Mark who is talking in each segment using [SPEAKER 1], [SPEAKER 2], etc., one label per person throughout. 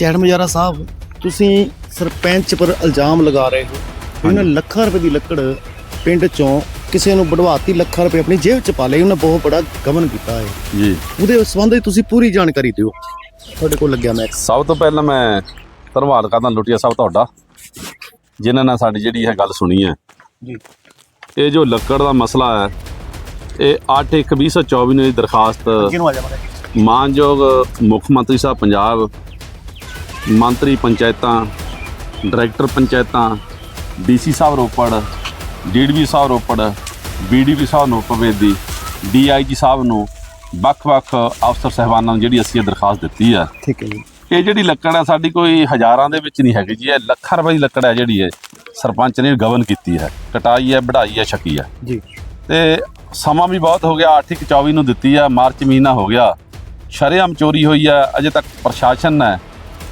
[SPEAKER 1] ਚੈੜ ਮਜਾਰਾ ਸਾਹਿਬ ਤੁਸੀਂ ਸਰਪੰਚ ਪਰ ਇਲਜ਼ਾਮ ਲਗਾ ਰਹੇ ਹੋ। ਉਹਨਾਂ ਲੱਖਾਂ ਰੁਪਏ ਦੀ ਲੱਕੜ ਪਿੰਡ ਚੋਂ ਕਿਸੇ ਨੂੰ ਵਡਵਾਤੀ ਲੱਖਾਂ ਰੁਪਏ ਆਪਣੀ ਜੇਬ ਚ ਪਾ ਲਏ। ਉਹਨਾਂ ਬਹੁਤ ਬੜਾ ਗਮਨ ਕੀਤਾ ਹੈ।
[SPEAKER 2] ਜੀ।
[SPEAKER 1] ਉਹਦੇ ਸੰਬੰਧ ਵਿੱਚ ਤੁਸੀਂ ਪੂਰੀ ਜਾਣਕਾਰੀ ਦਿਓ। ਤੁਹਾਡੇ ਕੋਲ ਲੱਗਿਆ ਮੈਂ।
[SPEAKER 2] ਸਭ ਤੋਂ ਪਹਿਲਾਂ ਮੈਂ ਧੰਨਵਾਦ ਕਰਦਾ ਲੁਟਿਆ ਸਾਹਿਬ ਤੁਹਾਡਾ ਜਿਨ੍ਹਾਂ ਨੇ ਸਾਡੀ ਜਿਹੜੀ ਇਹ ਗੱਲ ਸੁਣੀ ਹੈ।
[SPEAKER 1] ਜੀ।
[SPEAKER 2] ਇਹ ਜੋ ਲੱਕੜ ਦਾ ਮਸਲਾ ਹੈ ਇਹ 8/1/2024 ਨੂੰ ਇਹ ਦਰਖਾਸਤ ਮਾਨਯੋਗ ਮੁੱਖ ਮੰਤਰੀ ਸਾਹਿਬ ਪੰਜਾਬ ਮੰਤਰੀ ਪੰਚਾਇਤਾਂ ਡਾਇਰੈਕਟਰ ਪੰਚਾਇਤਾਂ ਡੀਸੀ ਸਾਹਿਬ ਰੋਪੜ ਡੀਡੀਪੀ ਸਾਹਿਬ ਰੋਪੜ ਬੀਡੀਪੀ ਸਾਹਿਬ ਨੂੰ ਪਵੇਦੀ ਡੀਆਈਜੀ ਸਾਹਿਬ ਨੂੰ ਵੱਖ-ਵੱਖ ਅਫਸਰ ਸਹਿਬਾਨਾਂ ਨੂੰ ਜਿਹੜੀ ਅਸੀਂ ਇਹ ਦਰਖਾਸਤ ਦਿੱਤੀ ਹੈ
[SPEAKER 1] ਠੀਕ ਹੈ ਜੀ।
[SPEAKER 2] ਇਹ ਜਿਹੜੀ ਲੱਕੜ ਹੈ ਸਾਡੀ ਕੋਈ ਹਜ਼ਾਰਾਂ ਦੇ ਵਿੱਚ ਨਹੀਂ ਹੈਗੀ ਜੀ ਇਹ ਲੱਖਾਂ ਰੁਪਏ ਦੀ ਲੱਕੜ ਹੈ ਜਿਹੜੀ ਹੈ ਸਰਪੰਚ ਨੇ ਗਵਨ ਕੀਤੀ ਹੈ। ਕਟਾਈ ਹੈ ਵਢਾਈ ਹੈ ਛਕੀ ਹੈ।
[SPEAKER 1] ਜੀ।
[SPEAKER 2] ਤੇ ਸਮਾਂ ਵੀ ਬਹੁਤ ਹੋ ਗਿਆ 8 24 ਨੂੰ ਦਿੱਤੀ ਆ ਮਾਰਚ ਮਹੀਨਾ ਹੋ ਗਿਆ। ਸ਼ਰੇਆਮ ਚੋਰੀ ਹੋਈ ਆ ਅਜੇ ਤੱਕ ਪ੍ਰਸ਼ਾਸਨ ਨੇ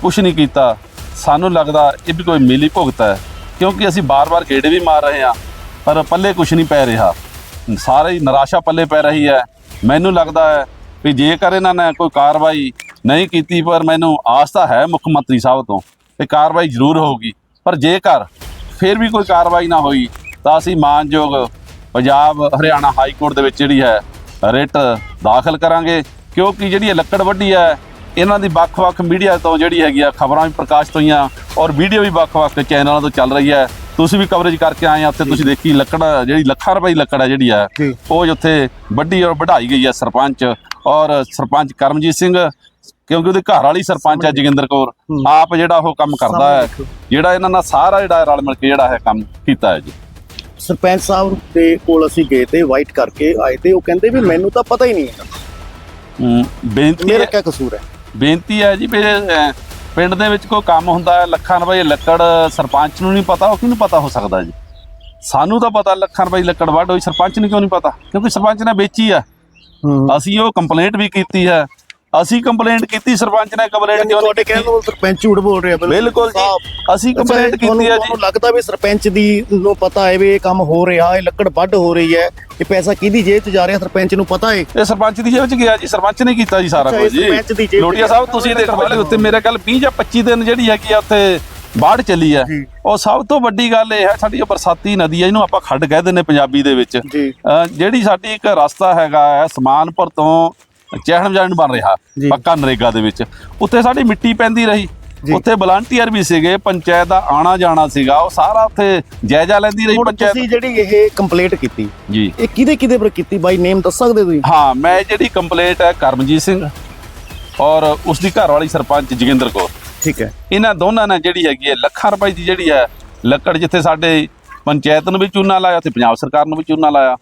[SPEAKER 2] ਕੁਝ ਨਹੀਂ ਕੀਤਾ। ਸਾਨੂੰ ਲੱਗਦਾ ਇਹ ਵੀ ਕੋਈ ਮਿਲੀ ਭੁਗਤ ਹੈ, ਕਿਉਂਕਿ ਅਸੀਂ ਬਾਰ-ਬਾਰ ਗੇੜੇ ਵੀ ਮਾਰ ਰਹੇ ਹਾਂ, ਪਰ ਪੱਲੇ ਕੁਝ ਨਹੀਂ ਪੈ ਰਿਹਾ। ਸਾਰੇ ਹੀ ਨਿਰਾਸ਼ਾ ਪੱਲੇ ਪੈ ਰਹੀ ਹੈ। ਮੈਨੂੰ ਲੱਗਦਾ ਹੈ ਵੀ ਜੇਕਰ ਇਹਨਾਂ ਨੇ ਕੋਈ ਕਾਰਵਾਈ ਨਹੀਂ ਕੀਤੀ, ਪਰ ਮੈਨੂੰ ਆਸ ਤਾਂ ਹੈ ਮੁੱਖ ਮੰਤਰੀ ਸਾਹਿਬ ਤੋਂ ਕਿ ਕਾਰਵਾਈ ਜ਼ਰੂਰ ਹੋਊਗੀ। ਪਰ ਜੇਕਰ ਫਿਰ ਵੀ ਕੋਈ ਕਾਰਵਾਈ ਨਾ ਹੋਈ, ਤਾਂ ਅਸੀਂ ਮਾਨਯੋਗ ਪੰਜਾਬ ਹਰਿਆਣਾ ਹਾਈ ਕੋਰਟ ਦੇ ਵਿੱਚ ਜਿਹੜੀ ਹੈ, ਰਿਟ ਦਾਖਲ ਕਰਾਂਗੇ, ਕਿਉਂਕਿ ਜਿਹੜੀ ਇਹ ਲੱਕੜ ਵੱਡੀ ਹੈ ਇਹਨਾਂ ਦੀ ਵੱਖ-ਵੱਖ ਮੀਡੀਆ ਤੋਂ ਜਿਹੜੀ ਹੈਗੀ ਆ ਖਬਰਾਂ ਵੀ ਪ੍ਰਕਾਸ਼ਿਤ ਹੋਈਆਂ ਔਰ ਵੀਡੀਓ ਵੀ ਵੱਖ-ਵੱਖ ਚੈਨਲਾਂ ਤੋਂ ਚੱਲ ਰਹੀ ਹੈ ਤੁਸੀਂ ਵੀ ਕਵਰੇਜ ਕਰਕੇ ਆਏ ਆ ਉੱਥੇ ਤੁਸੀਂ ਦੇਖੀ ਲੱਕੜ ਜਿਹੜੀ ਲੱਖਾਂ ਰੁਪਏ ਦੀ ਲੱਕੜ ਹੈ ਜਿਹੜੀ
[SPEAKER 1] ਜੀ।
[SPEAKER 2] ਉਹ ਉੱਥੇ ਵੱਡੀ ਔਰ ਵਧਾਈ ਗਈ ਹੈ ਸਰਪੰਚ ਔਰ ਸਰਪੰਚ ਕਰਮਜੀਤ ਸਿੰਘ ਕਿਉਂਕਿ ਉਹਦੇ ਘਰ ਵਾਲੀ ਸਰਪੰਚ ਹੈ ਜੋਗਿੰਦਰ ਕੌਰ। ਆਪ ਜਿਹੜਾ ਉਹ ਕੰਮ ਕਰਦਾ ਹੈ।
[SPEAKER 1] ਜਿਹੜਾ
[SPEAKER 2] ਇਹਨਾਂ ਨਾਲ ਸਾਰਾ ਜਿਹੜਾ ਰਲ ਮਿਲ ਕੇ ਜਿਹੜਾ ਹੈ ਕੰਮ ਕੀਤਾ ਹੈ ਜੀ
[SPEAKER 1] ਸਰਪੰਚ ਸਾਹਿਬ ਦੇ ਕੋਲ ਅਸੀਂ ਗਏ ਤੇ ਵਾਈਟ ਕਰਕੇ ਆਏ ਤੇ ਉਹ ਕਹਿੰਦੇ ਵੀ ਮੈਨੂੰ ਤਾਂ ਪਤਾ ਹੀ ਨਹੀਂ ਹੈ
[SPEAKER 2] ਬੇਨਤੀ
[SPEAKER 1] ਮੇਰਾ ਕੀ ਕਸੂਰ ਹੈ
[SPEAKER 2] ਬੇਨਤੀ ਹੈ ਜੀ ਵੀ ਪਿੰਡ ਦੇ ਵਿੱਚ ਕੋਈ ਕੰਮ ਹੁੰਦਾ ਹੈ ਲੱਖਾਂ ਰੁਪਏ ਲੱਕੜ ਸਰਪੰਚ ਨੂੰ ਨਹੀਂ ਪਤਾ ਉਹ ਕਿਹਨੂੰ ਪਤਾ ਹੋ ਸਕਦਾ ਜੀ? ਸਾਨੂੰ ਤਾਂ ਪਤਾ ਲੱਖਾਂ ਰੁਪਏ ਲੱਕੜ ਵੱਢ ਹੋਈ ਸਰਪੰਚ ਨੂੰ ਕਿਉਂ ਨਹੀਂ ਪਤਾ? ਕਿਉਂਕਿ ਸਰਪੰਚ ਨੇ ਵੇਚੀ ਆ। ਅਸੀਂ ਉਹ ਕੰਪਲੇਂਟ ਵੀ ਕੀਤੀ ਹੈ। ਅਸੀਂ ਕੰਪਲੇਂਟ ਕੀਤੀ ਸਰਪੰਚ ਨੇ ਕੰਪਲੇਂਟ ਕਿਉਂ
[SPEAKER 1] ਤੁਹਾਡੇ ਕਹਿਣ ਨੂੰ ਸਰਪੰਚ ਝੂਠ ਬੋਲ ਰਿਹਾ
[SPEAKER 2] ਬਿਲਕੁਲ ਜੀ। ਅਸੀਂ ਕੰਪਲੇਂਟ ਕੀਤੀ ਹੈ ਜੀ।
[SPEAKER 1] ਤੁਹਾਨੂੰ ਲੱਗਦਾ ਵੀ ਸਰਪੰਚ ਦੀ ਨੂੰ ਪਤਾ ਹੈ ਵੀ ਇਹ ਕੰਮ ਹੋ ਰਿਹਾ ਇਹ ਲੱਕੜ ਵੱਢ ਹੋ ਰਹੀ ਹੈ ਇਹ ਪੈਸਾ ਕਿਹਦੀ ਜੇਬ 'ਚ ਜਾ ਰਿਹਾ ਸਰਪੰਚ ਨੂੰ ਪਤਾ ਹੈ?
[SPEAKER 2] ਇਹ ਸਰਪੰਚ ਦੀ ਜੇਬ ਚ ਗਿਆ ਜੀ ਸਰਪੰਚ ਨੇ ਕੀਤਾ ਜੀ ਸਾਰਾ ਕੁਝ ਜੀ। ਲੋਟੀਆ। ਸਾਹਿਬ ਤੁਸੀਂ ਦੇਖੋ ਉੱਤੇ ਮੇਰੇ ਕੱਲ 20 ਜਾਂ 25 ਦਿਨ ਜਿਹੜੀ ਹੈਗੀ ਆ ਉੱਥੇ ਬਾੜ ਚੱਲੀ ਹੈ। ਉਹ ਸਭ ਤੋਂ ਵੱਡੀ ਗੱਲ ਇਹ ਹੈ ਸਾਡੀ ਉਹ ਬਰਸਾਤੀ ਨਦੀ ਹੈ ਇਹਨੂੰ ਆਪਾਂ ਖੱਡ ਕਹਿ ਦਿੰਦੇ ਪੰਜਾਬੀ ਦੇ ਵਿੱਚ। ਜਿਹੜੀ ਸਾਡੀ ਇੱਕ ਰਸਤਾ ਹੈਗਾ ਹੈ ਸਮਾਨਪੁਰ ਤੋਂ ਚਹਿਣ ਜਾਣ ਬਣ ਰਿਹਾ। ਪੱਕਾ ਨਰੇਗਾ ਦੇ ਵਿੱਚ। ਉੱਥੇ ਸਾਡੀ ਮਿੱਟੀ ਪੈਂਦੀ ਰਹੀ। ਉੱਥੇ ਵਲੰਟੀਅਰ ਵੀ ਸੀਗੇ ਪੰਚਾਇਤ ਦਾ ਆਣਾ ਜਾਣਾ ਸੀਗਾ ਉਹ ਸਾਰਾ ਉੱਥੇ ਜਾਇਜ਼ਾ ਲੈਂਦੀ ਰਹੀ ਪੰਚਾਇਤ।
[SPEAKER 1] ਤੁਸੀਂ ਜਿਹੜੀ ਇਹ ਕੰਪਲੀਟ ਕੀਤੀ
[SPEAKER 2] ਜੀ।
[SPEAKER 1] ਇਹ ਕਿਹਦੇ ਕਿਹਦੇ ਪਰ ਕੀਤੀ? ਬਾਈ ਨੇਮ ਦੱਸ ਸਕਦੇ ਤੁਸੀਂ?
[SPEAKER 2] ਹਾਂ ਮੈਂ ਜਿਹੜੀ ਕੰਪਲੇਂਟ ਹੈ ਕਰਮਜੀਤ ਸਿੰਘ ਔਰ ਉਸ ਦੀ ਘਰ ਵਾਲੀ ਸਰਪੰਚ ਜੋਗਿੰਦਰ ਕੌਰ।
[SPEAKER 1] ਠੀਕ ਹੈ।
[SPEAKER 2] ਇਹਨਾਂ ਦੋਨਾਂ ਨੇ ਜਿਹੜੀ ਹੈਗੀ ਹੈ ਲੱਖਾਂ ਰੁਪਏ ਦੀ ਜਿਹੜੀ ਹੈ ਲੱਕੜ ਜਿੱਥੇ ਸਾਡੇ ਪੰਚਾਇਤ ਨੂੰ ਵੀ ਚੂਨਾ ਲਾਇਆ ਤੇ ਪੰਜਾਬ ਸਰਕਾਰ ਨੂੰ ਵੀ ਚੂਨਾ ਲਾਇਆ।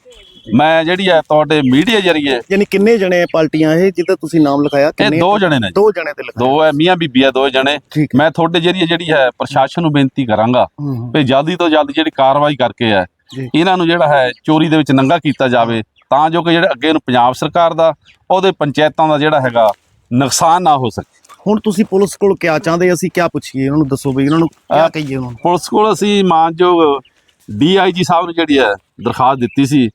[SPEAKER 2] ਮੈਂ ਜਿਹੜੀ ਹੈ ਤੁਹਾਡੇ ਮੀਡੀਆ ਜਰੀਏ
[SPEAKER 1] ਯਾਨੀ ਕਿੰਨੇ ਜਣੇ ਪਾਰਟੀਆਂ ਇਹ ਜਿਹਦਾ ਤੁਸੀਂ ਨਾਮ ਲਿਖਾਇਆ
[SPEAKER 2] ਇਹ ਦੋ ਜਣੇ ਨੇ।
[SPEAKER 1] ਦੋ ਜਣੇ ਤੇ ਲਿਖਾਇਆ
[SPEAKER 2] ਦੋ ਹੈ ਮੀਆਂ ਬੀਬੀ ਹੈ ਦੋ ਜਣੇ ਮੈਂ ਤੁਹਾਡੇ ਜਰੀਏ ਜਿਹੜੀ ਹੈ ਪ੍ਰਸ਼ਾਸਨ ਨੂੰ ਬੇਨਤੀ ਕਰਾਂਗਾ। ਵੀ ਜਲਦੀ ਤੋਂ ਜਲਦੀ ਜਿਹੜੀ ਕਾਰਵਾਈ ਕਰਕੇ ਹੈ। ਇਹਨਾਂ ਨੂੰ ਜਿਹੜਾ ਹੈ ਚੋਰੀ ਦੇ ਵਿੱਚ ਨੰਗਾ ਕੀਤਾ ਜਾਵੇ ਤਾਂ ਜੋ ਕਿ ਜਿਹੜੇ ਅੱਗੇ ਨੂੰ ਪੰਜਾਬ ਸਰਕਾਰ ਦਾ ਉਹਦੇ ਪੰਚਾਇਤਾਂ ਦਾ ਜਿਹੜਾ ਹੈਗਾ ਨੁਕਸਾਨ ਨਾ ਹੋ ਸਕੇ
[SPEAKER 1] ਹੁਣ ਤੁਸੀਂ ਪੁਲਿਸ ਕੋਲ ਕਿਆ ਚਾਹੁੰਦੇ ਅਸੀਂ ਕਿਆ ਪੁੱਛੀਏ ਇਹਨਾਂ ਨੂੰ ਦੱਸੋ ਵੀ ਇਹਨਾਂ ਨੂੰ ਕਿਆ ਕਹੀਏ ਉਹਨਾਂ ਨੂੰ
[SPEAKER 2] ਪੁਲਿਸ ਕੋਲ ਅਸੀਂ ਮਾਨਯੋਗ ਡੀਆਈਜੀ ਸਾਹਿਬ ਨੂੰ ਜਿਹੜੀ ਹੈ ਦਰਖਾਸਤ ਦਿੱਤੀ ਸੀ।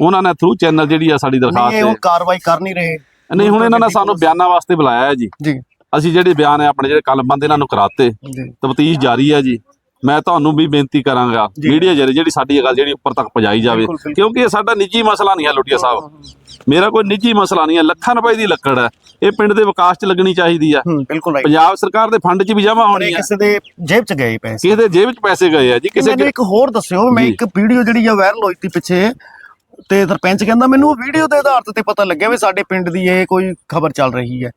[SPEAKER 2] ਉਹਨਾਂ ਨੇ ਥਰੂ ਚੈਨਲ ਜਿਹੜੀ ਹੈ ਸਾਡੀ
[SPEAKER 1] ਨਹੀਂ
[SPEAKER 2] ਦਰਖਾਸਤ
[SPEAKER 1] ਹੁਣ ਕਾਰਵਾਈ ਕਰ ਨਹੀਂ ਰਹੇ।
[SPEAKER 2] ਨਹੀਂ ਹੁਣ ਇਹਨਾਂ ਨੇ ਸਾਨੂੰ ਬਿਆਨਾਂ ਵਾਸਤੇ ਬੁਲਾਇਆ ਹੈ ਜੀ।
[SPEAKER 1] ਜੀ।
[SPEAKER 2] ਅਸੀਂ ਜਿਹੜੇ ਬਿਆਨ ਹੈ ਆਪਣੇ ਜਿਹੜੇ ਕਲਮਬੰਦ ਇਹਨਾਂ ਨੂੰ ਕਰਾਤੇ ਤਫਤੀਸ਼ ਜਾਰੀ ਹੈ ਜੀ। ਮੈਂ ਤੁਹਾਨੂੰ ਵੀ ਬੇਨਤੀ ਕਰਾਂਗਾ। ਮੀਡੀਆ ਜਰੀਏ ਜਿਹੜੀ ਸਾਡੀ ਗੱਲ ਜਿਹੜੀ ਉੱਪਰ ਤੱਕ ਪਹੁੰਚਾਈ ਜਾਵੇ। ਕਿਉਂਕਿ ਇਹ ਸਾਡਾ ਨਿੱਜੀ ਮਸਲਾ ਨਹੀਂ ਹੈ ਲੋਟੀਆ ਸਾਹਿਬ। ਮੇਰਾ ਕੋਈ ਨਿੱਜੀ ਮਸਲਾ ਨਹੀਂ ਹੈ ਲੱਖਾਂ ਰੁਪਏ ਦੀ ਲੱਕੜ ਹੈ। ਇਹ ਪਿੰਡ ਦੇ ਵਿਕਾਸ 'ਚ ਲੱਗਣੀ ਚਾਹੀਦੀ
[SPEAKER 1] ਰਾਈਟ
[SPEAKER 2] ਪੰਜਾਬ ਸਰਕਾਰ ਦੇ ਫੰਡ 'ਚ ਵੀ ਜਮ੍ਹਾਂ ਹੋਣੀ ਹੈ।
[SPEAKER 1] ਕਿਸੇ ਦੇ ਜੇਬ 'ਚ ਗਏ ਪੈਸੇ।
[SPEAKER 2] ਕਿਸੇ ਦੇ ਜੇਬ 'ਚ ਪੈਸੇ ਗਏ ਆ ਜੀ ਕਿਸੇ
[SPEAKER 1] ਮੈਨੂੰ ਇੱਕ ਹੋਰ ਦੱਸਿਓ ਮੈਂ। ਇੱਕ ਵੀਡੀਓ ਜਿਹੜੀ ਆ ਵਾਇਰਲ ਹੋਈ ਸੀ ਪਿੱਛੇ। ਤੇ ਸਰਪੰਚ ਕਹਿੰਦਾ ਮੈਨੂੰ ਵੀਡੀਓ ਦੇ ਆਧਾਰ ਤੇ ਪਤਾ ਲੱਗਿਆ ਵੀ ਸਾਡੇ ਪਿੰਡ ਦੀ ਇਹ ਕੋਈ ਖਬਰ ਚੱਲ ਰਹੀ ਹੈ।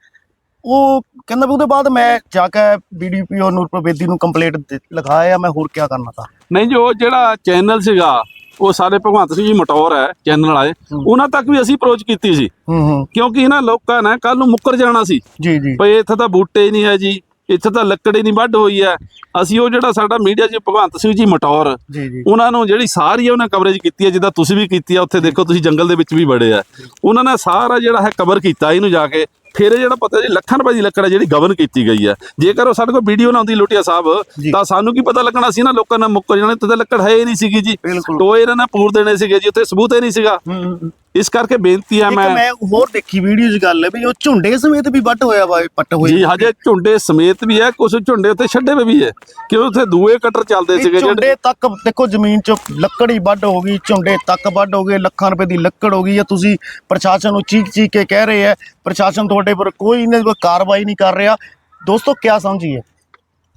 [SPEAKER 1] ਉਹ ਕਹਿੰਦਾ ਵੀ ਉਹਦੇ ਬਾਅਦ ਮੈਂ ਜਾ ਕੇ ਬੀਡੀਪੀਓ ਨੂਰਪੁਰ ਬੇਦੀ ਨੂੰ ਕੰਪਲੇਂਟ ਲਿਖਾਇਆ ਮੈਂ ਹੋਰ ਕੀ ਕਰਨਾ ਤਾਂ।
[SPEAKER 2] ਨਹੀਂ ਜੋ ਜਿਹੜਾ ਚੈਨਲ ਸੀਗਾ ਉਹ ਸਾਰੇ ਭਗਵੰਤ ਸਿੰਘ ਜੀ ਮਟੌਰ ਹੈ ਚੈਨਲ ਵਾਲੇ। ਉਹਨਾਂ ਤੱਕ ਵੀ ਅਸੀਂ ਅਪਰੋਚ ਕੀਤੀ ਸੀ।
[SPEAKER 1] ਹੂੰ ਹੂੰ।
[SPEAKER 2] ਕਿਉਂਕਿ ਇਹਨਾਂ ਲੋਕਾਂ ਨੇ ਕੱਲ ਨੂੰ ਮੁੱਕਰ ਜਾਣਾ ਸੀ।
[SPEAKER 1] ਜੀ ਜੀ।
[SPEAKER 2] ਭਈ ਇੱਥੇ ਤਾਂ ਬੂਟੇ ਹੀ ਨਹੀਂ ਹੈ ਜੀ। ਇੱਥੇ ਤਾਂ ਲੱਕੜ ਹੀ ਨਹੀਂ ਵੱਢ ਹੋਈ ਹੈ। ਅਸੀਂ ਉਹ ਜਿਹੜਾ ਸਾਡਾ ਮੀਡੀਆ 'ਚ ਭਗਵੰਤ ਸਿੰਘ ਜੀ ਮਟੌਰ
[SPEAKER 1] ਜੀ ਜੀ।
[SPEAKER 2] ਉਹਨਾਂ ਨੂੰ ਜਿਹੜੀ ਸਾਰੀ ਉਹਨਾਂ ਕਵਰੇਜ ਕੀਤੀ ਹੈ ਜਿੱਦਾਂ ਤੁਸੀਂ ਵੀ ਕੀਤੀ ਹੈ ਉੱਥੇ ਦੇਖੋ ਤੁਸੀਂ ਜੰਗਲ ਦੇ ਵਿੱਚ ਵੀ ਬੜੇ ਆ। ਉਹਨਾਂ ਨੇ ਸਾਰਾ ਜਿਹੜਾ ਹੈ ਕਵਰ ਕੀਤਾ ਇਹਨੂੰ ਜਾ ਕੇ ਫਿਰ ਇਹ ਜਿਹੜਾ ਪਤਾ ਜੀ ਲੱਖਾਂ ਰੁਪਏ ਦੀ ਲੱਕੜ ਹੈ ਜਿਹੜੀ ਗਵਨ ਕੀਤੀ ਗਈ ਹੈ। ਜੇਕਰ ਉਹ ਸਾਡੇ ਕੋਲ ਵੀਡੀਓ ਨਾ ਹੁੰਦੀ ਲੁਟਿਆ ਸਾਹਿਬ। ਤਾਂ ਸਾਨੂੰ ਕੀ ਪਤਾ ਲੱਗਣਾ ਸੀ ਨਾ ਲੋਕਾਂ ਨੇ ਮੁੱਕਰ ਜਾਣਾ ਤੇ ਲੱਕੜ ਹੈ ਹੀ ਨਹੀਂ ਸੀਗੀ ਜੀ। ਟੋਏ ਇਹਨਾਂ ਨੇ ਪੂਰ ਦੇਣੇ ਸੀਗੇ ਜੀ ਉੱਥੇ ਸਬੂਤ ਹੀ ਨਹੀਂ ਸੀਗਾ।
[SPEAKER 1] ਹੂੰ, ਹੂੰ, ਹੂੰ।
[SPEAKER 2] ਇਸ ਕਰਕੇ ਬੇਨਤੀ ਹੈ
[SPEAKER 1] ਇੱਕ
[SPEAKER 2] ਮੈਂ
[SPEAKER 1] ਮੈਂ ਹੋਰ ਦੇਖੀ ਵੀਡੀਓ 'ਚ ਗੱਲ ਵੀ ਉਹ ਝੁੰਡੇ ਸਮੇਤ ਵੀ ਵੱਟ ਹੋਇਆ ਵਾ ਪੱਟ ਹੋਏ
[SPEAKER 2] ਜੀ ਹਜੇ ਝੁੰਡੇ ਸਮੇਤ ਵੀ ਹੈ ਕੁਝ ਝੁੰਡੇ ਉੱਤੇ ਛੱਡੇ ਵੀ ਹੈ ਕਿਉਂ ਉੱਥੇ ਦੂਏ ਕਟਰ ਚੱਲਦੇ ਸੀਗੇ
[SPEAKER 1] ਝੁੰਡੇ ਤੱਕ ਦੇਖੋ ਜ਼ਮੀਨ 'ਚ ਲੱਕੜ ਹੀ ਵੱਢ ਹੋ ਗਈ ਝੁੰਡੇ ਤੱਕ ਵੱਢ ਹੋ ਗਏ ਲੱਖਾਂ ਰੁਪਏ ਦੀ ਲੱਕੜ ਹੋ ਗਈ ਹੈ ਤੁਸੀਂ ਪ੍ਰਸ਼ਾਸਨ ਨੂੰ ਚੀਕ ਚੀਕ ਕੇ ਕਹਿ ਰਹੇ ਹੈ ਪ੍ਰਸ਼ਾਸਨ ਤੁਹਾਡੇ ਪਰ ਕੋਈ ਨੇ ਕਾਰਵਾਈ ਨਹੀਂ ਕਰ ਰਿਹਾ। ਦੋਸਤੋ ਕਿਆ ਸਮਝੀਏ?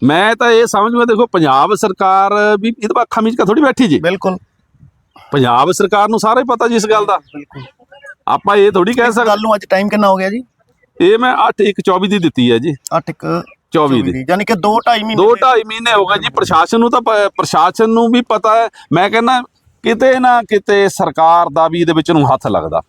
[SPEAKER 2] ਮੈਂ ਤਾਂ ਇਹ ਸਮਝੂਗਾ ਦੇਖੋ ਪੰਜਾਬ ਸਰਕਾਰ ਵੀ ਇਹਦੇ ਪਾ ਅੱਖਾਂ ਕੇ ਥੋੜੀ ਬੈਠੀ ਜੀ।
[SPEAKER 1] ਬਿਲਕੁਲ।
[SPEAKER 2] ਪੰਜਾਬ ਸਰਕਾਰ ਨੂੰ ਸਾਰਾ ਹੀ ਪਤਾ ਜੀ ਇਸ ਗੱਲ ਦਾ।
[SPEAKER 1] ਬਿਲਕੁਲ।
[SPEAKER 2] ਆਪਾਂ ਇਹ ਥੋੜੀ ਕਹਿ ਸਕਦੇ
[SPEAKER 1] ਗੱਲ ਨੂੰ ਅੱਜ ਟਾਈਮ ਕਿੰਨਾ ਹੋ ਗਿਆ ਜੀ?
[SPEAKER 2] ਇਹ ਮੈਂ 8 1 24 ਦੀ ਦਿੱਤੀ ਹੈ ਜੀ।
[SPEAKER 1] 8 ਇੱਕ
[SPEAKER 2] 24 ਦੀ।
[SPEAKER 1] ਯਾਨੀ ਕਿ 2 2.5 ਮਹੀਨੇ
[SPEAKER 2] ਦੋ ਢਾਈ ਮਹੀਨੇ ਹੋ ਗਏ ਜੀ। ਪ੍ਰਸ਼ਾਸਨ ਨੂੰ ਤਾਂ ਪ੍ਰਸ਼ਾਸਨ ਨੂੰ ਵੀ ਪਤਾ ਹੈ। ਮੈਂ ਕਹਿੰਦਾ ਕਿਤੇ ਨਾ ਕਿਤੇ ਸਰਕਾਰ ਦਾ ਵੀ ਇਹਦੇ ਵਿੱਚ ਨੂੰ ਹੱਥ ਲੱਗਦਾ।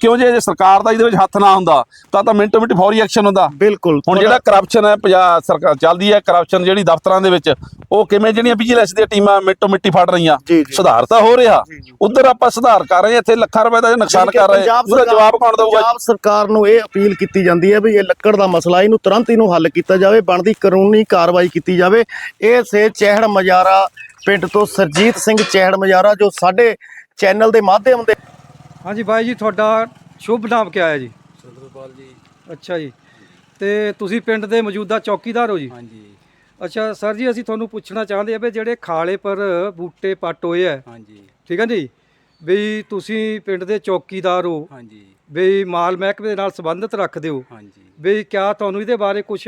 [SPEAKER 2] ਕਿਉਂ ਜੇ ਸਰਕਾਰ ਦਾ ਇਹਦੇ ਵਿੱਚ ਹੱਥ ਨਾ ਹੁੰਦਾ ਤਾਂ ਤਾਂ ਮਿੰਟੋ ਮਿੰਟ ਫੌਰੀ ਐਕਸ਼ਨ ਹੁੰਦਾ।
[SPEAKER 1] ਬਿਲਕੁਲ
[SPEAKER 2] ਹੁਣ ਜਿਹੜਾ ਕਰਪਸ਼ਨ ਹੈ ਪੰਜਾਬ ਸਰਕਾਰ ਚੱਲਦੀ ਹੈ ਕਰਪਸ਼ਨ ਜਿਹੜੀ ਦਫ਼ਤਰਾਂ ਦੇ ਵਿੱਚ ਉਹ ਕਿਵੇਂ ਜਿਹੜੀਆਂ ਵਿਜੀਲੈਂਸ ਦੀਆਂ ਟੀਮਾਂ ਮਿੰਟੋ ਮਿੱਟੀ ਫੜ ਰਹੀਆਂ। ਸੁਧਾਰ ਤਾਂ ਹੋ ਰਿਹਾ। ਉਧਰ ਆਪਾਂ ਸੁਧਾਰ ਕਰ ਰਹੇ ਇੱਥੇ ਲੱਖਾਂ ਰੁਪਏ ਦਾ ਨੁਕਸਾਨ ਕਰ ਰਹੇ। ਉਹਦਾ ਜਵਾਬ ਕੌਣ ਦਊਗਾ?
[SPEAKER 1] ਪੰਜਾਬ ਸਰਕਾਰ ਨੂੰ ਇਹ ਅਪੀਲ ਕੀਤੀ ਜਾਂਦੀ ਹੈ ਵੀ ਇਹ ਲੱਕੜ ਦਾ ਮਸਲਾ ਇਹਨੂੰ ਤੁਰੰਤ ਇਹਨੂੰ ਹੱਲ ਕੀਤਾ ਜਾਵੇ ਬਣਦੀ ਕਾਨੂੰਨੀ ਕਾਰਵਾਈ ਕੀਤੀ ਜਾਵੇ। ਇਹ ਸੇ ਚਹਿੜ ਮਜਾਰਾ ਪਿੰਡ ਤੋਂ ਸਰਜੀਤ ਸਿੰਘ ਚਹਿੜ ਮਜਾਰਾ ਜੋ ਸਾਡੇ ਚੈਨਲ ਦੇ ਮਾਧਿਅਮ ਦੇ
[SPEAKER 3] ਹਾਂਜੀ ਬਾਈ ਜੀ ਤੁਹਾਡਾ ਸ਼ੁਭ ਨਾਮ ਕੀ ਹੈ ਜੀ?
[SPEAKER 4] ਸੁੰਦਰਪਾਲ ਜੀ।
[SPEAKER 3] ਅੱਛਾ ਜੀ। ਤੇ ਤੁਸੀਂ ਪਿੰਡ ਦੇ ਮੌਜੂਦਾ ਚੌਕੀਦਾਰ ਹੋ ਜੀ?
[SPEAKER 4] ਹਾਂਜੀ।
[SPEAKER 3] ਅੱਛਾ ਸਰ ਜੀ ਅਸੀਂ ਤੁਹਾਨੂੰ ਪੁੱਛਣਾ ਚਾਹੁੰਦੇ ਆ ਵੀ ਜਿਹੜੇ ਖਾਲੇ ਪਰ ਬੂਟੇ ਪੱਟ ਹੋਏ ਆ
[SPEAKER 4] ਹਾਂਜੀ।
[SPEAKER 3] ਠੀਕ ਹੈ ਜੀ? ਵੀ ਤੁਸੀਂ ਪਿੰਡ ਦੇ ਚੌਕੀਦਾਰ ਹੋ
[SPEAKER 4] ਹਾਂਜੀ।
[SPEAKER 3] ਵੀ ਮਾਲ ਮਹਿਕਮੇ ਦੇ ਨਾਲ ਸੰਬੰਧਿਤ ਰੱਖਦੇ ਹੋ
[SPEAKER 4] ਹਾਂਜੀ।
[SPEAKER 3] ਵੀ ਕਿਆ ਤੁਹਾਨੂੰ ਇਹਦੇ ਬਾਰੇ ਕੁਝ